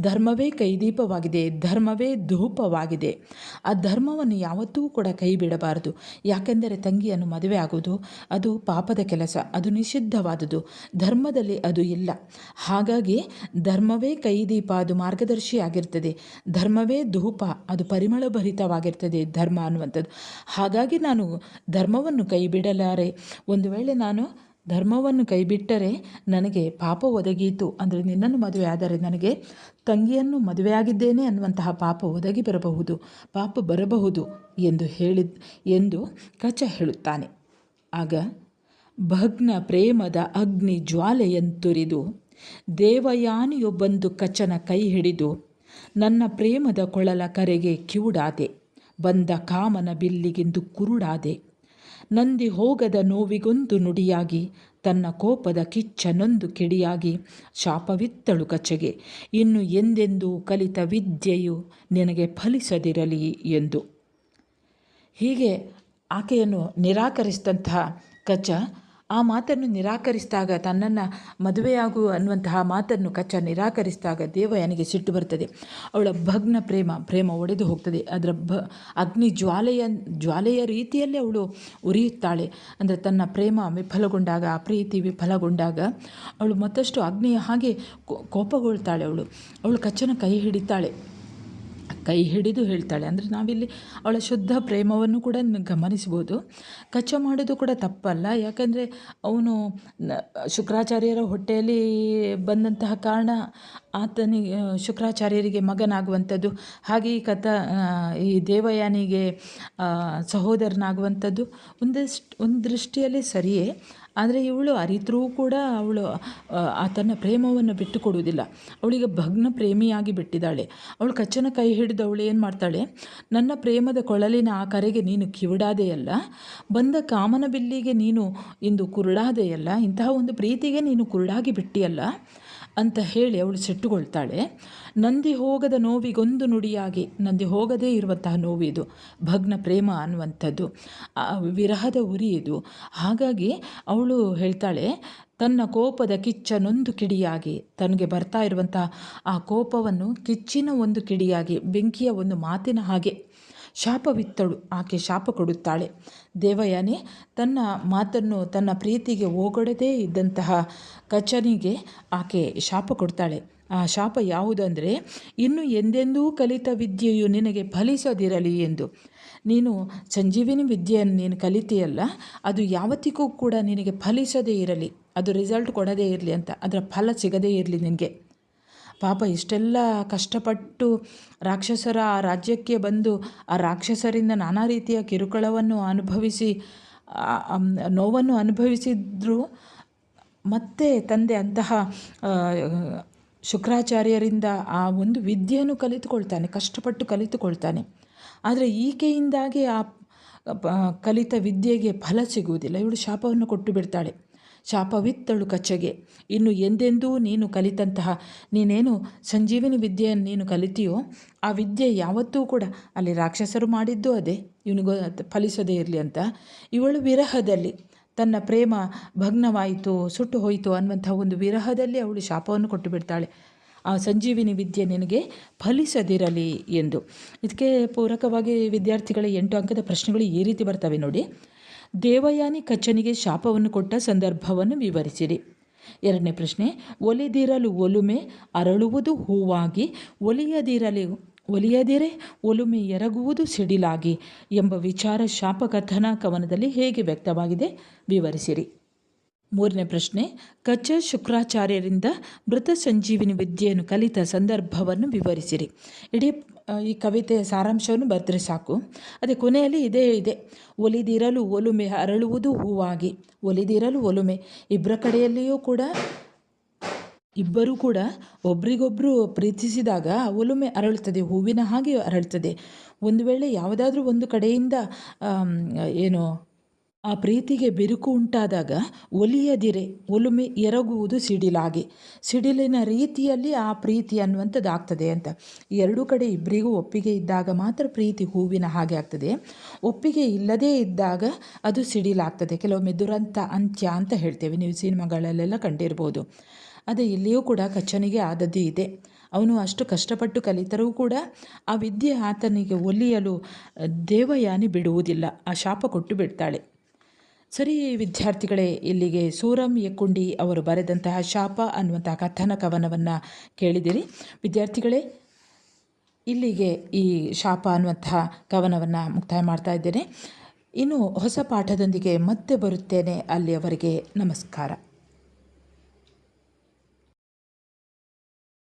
ಧರ್ಮವೇ ಕೈದೀಪವಾಗಿದೆ, ಧರ್ಮವೇ ಧೂಪವಾಗಿದೆ. ಆ ಧರ್ಮವನ್ನು ಯಾವತ್ತೂ ಕೂಡ ಕೈ ಬಿಡಬಾರದು. ಯಾಕೆಂದರೆ ತಂಗಿಯನ್ನು ಮದುವೆ ಆಗುವುದು, ಅದು ಪಾಪದ ಕೆಲಸ, ಅದು ನಿಷಿದ್ಧವಾದುದು. ಧರ್ಮದಲ್ಲಿ ಅದು ಇಲ್ಲ. ಹಾಗಾಗಿ ಧರ್ಮವೇ ಕೈದೀಪ, ಅದು ಮಾರ್ಗದರ್ಶಿಯಾಗಿರ್ತದೆ. ಧರ್ಮವೇ ಧೂಪ, ಅದು ಪರಿಮಳಭರಿತವಾಗಿರ್ತದೆ, ಧರ್ಮ ಅನ್ನುವಂಥದ್ದು. ಹಾಗಾಗಿ ನಾನು ಧರ್ಮವನ್ನು ಕೈ ಬಿಡಲಾರೆ. ಒಂದು ವೇಳೆ ನಾನು ಧರ್ಮವನ್ನು ಕೈಬಿಟ್ಟರೆ ನನಗೆ ಪಾಪ ಒದಗೀತು ಅಂದರೆ ನಿನ್ನನ್ನು ಮದುವೆ ಆದರೆ ನನಗೆ ತಂಗಿಯನ್ನು ಮದುವೆಯಾಗಿದ್ದೇನೆ ಅನ್ನುವಂತಹ ಪಾಪ ಒದಗಿ ಬರಬಹುದು. ಪಾಪ ಬರಬಹುದು ಎಂದು ಹೇಳಿದ ಎಂದು ಕಚ ಹೇಳುತ್ತಾನೆ. ಆಗ ಭಗ್ನ ಪ್ರೇಮದ ಅಗ್ನಿ ಜ್ವಾಲೆಯಂತುರಿದು ದೇವಯಾನಿಯೊಬ್ಬಂದು ಬಂದು ಕಚನ ಕೈ ಹಿಡಿದು ನನ್ನ ಪ್ರೇಮದ ಕೊಳಲ ಕರೆಗೆ ಕಿವುಡಾದೆ. ಬಂದ ಕಾಮನ ಬಿಲ್ಲಿಗೆಂದು ಕುರುಡಾದೆ. ನಂದಿ ಹೋಗದ ನೋವಿಗೊಂದು ನುಡಿಯಾಗಿ, ತನ್ನ ಕೋಪದ ಕಿಚ್ಚನೊಂದು ಕಿಡಿಯಾಗಿ, ಶಾಪವಿತ್ತಳು ಕಚೆಗೆ ಇನ್ನು ಎಂದೆಂದೂ ಕಲಿತ ವಿದ್ಯೆಯು ನಿನಗೆ ಫಲಿಸದಿರಲಿ ಎಂದು. ಹೀಗೆ ಆಕೆಯನ್ನು ನಿರಾಕರಿಸಿದಂತಹ ಕಚ ಆ ಮಾತನ್ನು ನಿರಾಕರಿಸಿದಾಗ, ತನ್ನನ್ನು ಮದುವೆಯಾಗು ಅನ್ನುವಂತಹ ಮಾತನ್ನು ಕಚ್ಚ ನಿರಾಕರಿಸಿದಾಗ ದೇವಯಾನಿಗೆ ಸಿಟ್ಟು ಬರ್ತದೆ. ಅವಳ ಭಗ್ನ ಪ್ರೇಮ ಪ್ರೇಮ ಒಡೆದು ಹೋಗ್ತದೆ. ಅದರ ಭ, ಅಗ್ನಿ ಜ್ವಾಲೆಯ ಜ್ವಾಲೆಯ ರೀತಿಯಲ್ಲೇ ಅವಳು ಉರಿಯುತ್ತಾಳೆ. ಅಂದರೆ ತನ್ನ ಪ್ರೇಮ ವಿಫಲಗೊಂಡಾಗ, ಆ ಪ್ರೀತಿ ವಿಫಲಗೊಂಡಾಗ ಅವಳು ಮತ್ತಷ್ಟು ಅಗ್ನಿಯ ಹಾಗೆ ಕೋಪಗೊಳ್ತಾಳೆ ಅವಳು. ಅವಳು ಕಚ್ಚನ ಕೈ ಹಿಡಿತಾಳೆ. ಕೈ ಹಿಡಿದು ಹೇಳ್ತಾಳೆ. ಅಂದರೆ ನಾವಿಲ್ಲಿ ಅವಳ ಶುದ್ಧ ಪ್ರೇಮವನ್ನು ಕೂಡ ಗಮನಿಸ್ಬೋದು. ಕಚ್ಚ ಮಾಡೋದು ಕೂಡ ತಪ್ಪಲ್ಲ. ಯಾಕಂದರೆ ಅವನು ಶುಕ್ರಾಚಾರ್ಯರ ಹೊಟ್ಟೆಯಲ್ಲಿ ಬಂದಂತಹ ಕಾರಣ ಆತನಿಗೆ, ಶುಕ್ರಾಚಾರ್ಯರಿಗೆ ಮಗನಾಗುವಂಥದ್ದು. ಹಾಗೆ ಈ ಕಥಾ ಈ ದೇವಯಾನಿಗೆ ಸಹೋದರನಾಗುವಂಥದ್ದು ಒಂದಷ್ಟು, ಒಂದು ದೃಷ್ಟಿಯಲ್ಲಿ ಸರಿಯೇ. ಆದರೆ ಇವಳು ಅರಿತರೂ ಕೂಡ ಅವಳು ಆತನ ಪ್ರೇಮವನ್ನು ಬಿಟ್ಟು ಕೊಡುವುದಿಲ್ಲ ಅವಳಿಗೆ ಭಗ್ನ ಪ್ರೇಮಿಯಾಗಿ ಬಿಟ್ಟಿದ್ದಾಳೆ. ಅವಳು ಕಚ್ಚನ ಕೈ ಹಿಡಿದು ಅವಳು ಏನು ಮಾಡ್ತಾಳೆ? ನನ್ನ ಪ್ರೇಮದ ಕೊಳಲಿನ ಆ ಕರೆಗೆ ನೀನು ಕಿವಿಡಾದೆಯಲ್ಲ ಬಂದ ಕಾಮನ ಬಿಲ್ಲಿಗೆ ನೀನು ಇಂದು ಕುರುಡಾದೆಯಲ್ಲ ಇಂತಹ ಒಂದು ಪ್ರೀತಿಗೆ ನೀನು ಕುರುಡಾಗಿ ಬಿಟ್ಟಿಯಲ್ಲ? ಅಂತ ಹೇಳಿ ಅವಳು ಸಿಟ್ಟುಕೊಳ್ತಾಳೆ ನಂದಿ ಹೋಗದ ನೋವಿಗೊಂದು ನುಡಿಯಾಗಿ, ನಂದಿ ಹೋಗದೇ ಇರುವಂತಹ ನೋವಿದು ಭಗ್ನ ಪ್ರೇಮ ಅನ್ನುವಂಥದ್ದು. ವಿರಹದ ಉರಿ ಇದು. ಹಾಗಾಗಿ ಅವಳು ಹೇಳ್ತಾಳೆ, ತನ್ನ ಕೋಪದ ಕಿಚ್ಚನೊಂದು ಕಿಡಿಯಾಗಿ, ತನಗೆ ಬರ್ತಾ ಇರುವಂಥ ಆ ಕೋಪವನ್ನು ಕಿಚ್ಚಿನ ಒಂದು ಕಿಡಿಯಾಗಿ, ಬೆಂಕಿಯ ಒಂದು ಮಾತಿನ ಹಾಗೆ ಶಾಪವಿತ್ತಳು, ಆಕೆ ಶಾಪ ಕೊಡುತ್ತಾಳೆ. ದೇವಯಾನಿ, ತನ್ನ ಮಾತನ್ನು ತನ್ನ ಪ್ರೀತಿಗೆ ಓಗೊಡದೇ ಇದ್ದಂತಹ ಕಚನಿಗೆ ಆಕೆ ಶಾಪ ಕೊಡ್ತಾಳೆ. ಆ ಶಾಪ ಯಾವುದಂದರೆ, ಇನ್ನು ಎಂದೆಂದೂ ಕಲಿತ ವಿದ್ಯೆಯು ನಿನಗೆ ಫಲಿಸದಿರಲಿ ಎಂದು. ನೀನು ಸಂಜೀವಿನಿ ವಿದ್ಯೆಯನ್ನು ನೀನು ಕಲಿತೀಯಲ್ಲ, ಅದು ಯಾವತ್ತಿಗೂ ಕೂಡ ನಿನಗೆ ಫಲಿಸದೇ ಇರಲಿ, ಅದು ರಿಸಲ್ಟ್ ಕೊಡದೇ ಇರಲಿ ಅಂತ, ಅದರ ಫಲ ಸಿಗದೇ ಇರಲಿ ನಿನಗೆ. ಪಾಪ ಇಷ್ಟೆಲ್ಲ ಕಷ್ಟಪಟ್ಟು ರಾಕ್ಷಸರ ಆ ರಾಜ್ಯಕ್ಕೆ ಬಂದು ಆ ರಾಕ್ಷಸರಿಂದ ನಾನಾ ರೀತಿಯ ಕಿರುಕುಳವನ್ನು ಅನುಭವಿಸಿ ನೋವನ್ನು ಅನುಭವಿಸಿದ್ರು. ಮತ್ತೆ ತಂದೆ ಅಂತಹ ಶುಕ್ರಾಚಾರ್ಯರಿಂದ ಆ ಒಂದು ವಿದ್ಯೆಯನ್ನು ಕಲಿತುಕೊಳ್ತಾನೆ, ಕಷ್ಟಪಟ್ಟು ಕಲಿತುಕೊಳ್ತಾನೆ. ಆದರೆ ಈಕೆಯಿಂದಾಗಿ ಆ ಕಲಿತ ವಿದ್ಯೆಗೆ ಫಲ ಸಿಗುವುದಿಲ್ಲ. ಇವಳು ಶಾಪವನ್ನು ಕೊಟ್ಟು ಬಿಡ್ತಾಳೆ. ಶಾಪವಿತ್ತಳು ಕಚ್ಚಗೆ. ಇನ್ನು ಎಂದೆಂದೂ ನೀನು ಕಲಿತಂತಹ, ನೀನೇನು ಸಂಜೀವಿನಿ ವಿದ್ಯೆಯನ್ನು ನೀನು ಕಲಿತೀಯೋ, ಆ ವಿದ್ಯೆ ಯಾವತ್ತೂ ಕೂಡ ಅಲ್ಲಿ ರಾಕ್ಷಸರು ಮಾಡಿದ್ದು ಅದೇ. ಇವನಿಗೂ ಫಲಿಸದೇ ಇರಲಿ ಅಂತ. ಇವಳು ವಿರಹದಲ್ಲಿ, ತನ್ನ ಪ್ರೇಮ ಭಗ್ನವಾಯಿತು, ಸುಟ್ಟು ಹೋಯಿತು ಅನ್ನುವಂಥ ಒಂದು ವಿರಹದಲ್ಲಿ ಅವಳು ಶಾಪವನ್ನು ಕೊಟ್ಟು ಬಿಡ್ತಾಳೆ ಆ ಸಂಜೀವಿನಿ ವಿದ್ಯೆ ನಿನಗೆ ಫಲಿಸದಿರಲಿ ಎಂದು. ಇದಕ್ಕೆ ಪೂರಕವಾಗಿ ವಿದ್ಯಾರ್ಥಿಗಳ ಎಂಟು ಅಂಕದ ಪ್ರಶ್ನೆಗಳು ಈ ರೀತಿ ಬರ್ತವೆ ನೋಡಿ. ದೇವಯಾನಿ ಕಚ್ಚನಿಗೆ ಶಾಪವನ್ನು ಕೊಟ್ಟ ಸಂದರ್ಭವನ್ನು ವಿವರಿಸಿರಿ. ಎರಡನೇ ಪ್ರಶ್ನೆ, ಒಲಿದಿರಲು ಒಲುಮೆ ಅರಳುವುದು ಹೂವಾಗಿ, ಒಲಿಯದಿರಲಿ, ಒಲಿಯದಿರೆ ಒಲುಮೆ ಎರಗುವುದು ಸಿಡಿಲಾಗಿ ಎಂಬ ವಿಚಾರ ಶಾಪಕಥನ ಕವನದಲ್ಲಿ ಹೇಗೆ ವ್ಯಕ್ತವಾಗಿದೆ ವಿವರಿಸಿರಿ. ಮೂರನೇ ಪ್ರಶ್ನೆ, ಕಚ್ಚ ಶುಕ್ರಾಚಾರ್ಯರಿಂದ ಮೃತ ಸಂಜೀವಿನಿ ವಿದ್ಯೆಯನ್ನು ಕಲಿತ ಸಂದರ್ಭವನ್ನು ವಿವರಿಸಿರಿ. ಇಡೀ ಈ ಕವಿತೆಯ ಸಾರಾಂಶವನ್ನು ಬರೆದ್ರೆ ಸಾಕು. ಅದೇ ಕೊನೆಯಲ್ಲಿ ಇದೇ ಇದೆ. ಒಲಿದಿರಲು ಒಲುಮೆ ಅರಳುವುದು ಹೂವಾಗಿ. ಒಲಿದಿರಲು ಒಲುಮೆ. ಇಬ್ಬರ ಕಡೆಯಲ್ಲಿಯೂ ಕೂಡ, ಇಬ್ಬರೂ ಕೂಡ ಒಬ್ರಿಗೊಬ್ಬರು ಪ್ರೀತಿಸಿದಾಗ ಒಲುಮೆ ಅರಳುತ್ತದೆ, ಹೂವಿನ ಹಾಗೆ ಅರಳುತ್ತದೆ. ಒಂದು ವೇಳೆ ಯಾವುದಾದ್ರೂ ಒಂದು ಕಡೆಯಿಂದ ಏನು ಆ ಪ್ರೀತಿಗೆ ಬಿರುಕು ಉಂಟಾದಾಗ ಒಲಿಯದಿರೆ ಒಲುಮೆ ಎರಗುವುದು ಸಿಡಿಲಾಗಿ. ಸಿಡಿಲಿನ ರೀತಿಯಲ್ಲಿ ಆ ಪ್ರೀತಿ ಅನ್ನುವಂಥದ್ದು ಆಗ್ತದೆ ಅಂತ. ಎರಡೂ ಕಡೆ ಇಬ್ಬರಿಗೂ ಒಪ್ಪಿಗೆ ಇದ್ದಾಗ ಮಾತ್ರ ಪ್ರೀತಿ ಹೂವಿನ ಹಾಗೆ ಆಗ್ತದೆ. ಒಪ್ಪಿಗೆ ಇಲ್ಲದೇ ಇದ್ದಾಗ ಅದು ಸಿಡಿಲಾಗ್ತದೆ. ಕೆಲವೊಮ್ಮೆ ದುರಂತ, ಅಂತ್ಯ ಅಂತ ಹೇಳ್ತೇವೆ. ನೀವು ಸಿನಿಮಾಗಳಲ್ಲೆಲ್ಲ ಕಂಡಿರ್ಬೋದು. ಅದೇ ಇಲ್ಲಿಯೂ ಕೂಡ ಕಚ್ಚನಿಗೆ ಆದದ್ದು ಇದೆ. ಅವನು ಅಷ್ಟು ಕಷ್ಟಪಟ್ಟು ಕಲಿತರೂ ಕೂಡ ಆ ವಿದ್ಯೆ ಆತನಿಗೆ ಒಲಿಯಲು ದೇವಯಾನಿ ಬಿಡುವುದಿಲ್ಲ. ಆ ಶಾಪ ಕೊಟ್ಟು ಬಿಡ್ತಾಳೆ. ಸರಿ ವಿದ್ಯಾರ್ಥಿಗಳೇ, ಇಲ್ಲಿಗೆ ಸೂರಂ ಯಕ್ಕುಂಡಿ ಅವರು ಬರೆದಂತಹ ಶಾಪ ಅನ್ನುವಂತಹ ಕಥನ ಕವನವನ್ನು ಕೇಳಿದಿರಿ. ವಿದ್ಯಾರ್ಥಿಗಳೇ, ಇಲ್ಲಿಗೆ ಈ ಶಾಪ ಅನ್ನುವಂತಹ ಕವನವನ್ನು ಮುಕ್ತಾಯ ಮಾಡ್ತಾ ಇದ್ದೇನೆ. ಇನ್ನು ಹೊಸ ಪಾಠದೊಂದಿಗೆ ಮತ್ತೆ ಬರುತ್ತೇನೆ. ಅಲ್ಲಿಯವರೆಗೆ ನಮಸ್ಕಾರ.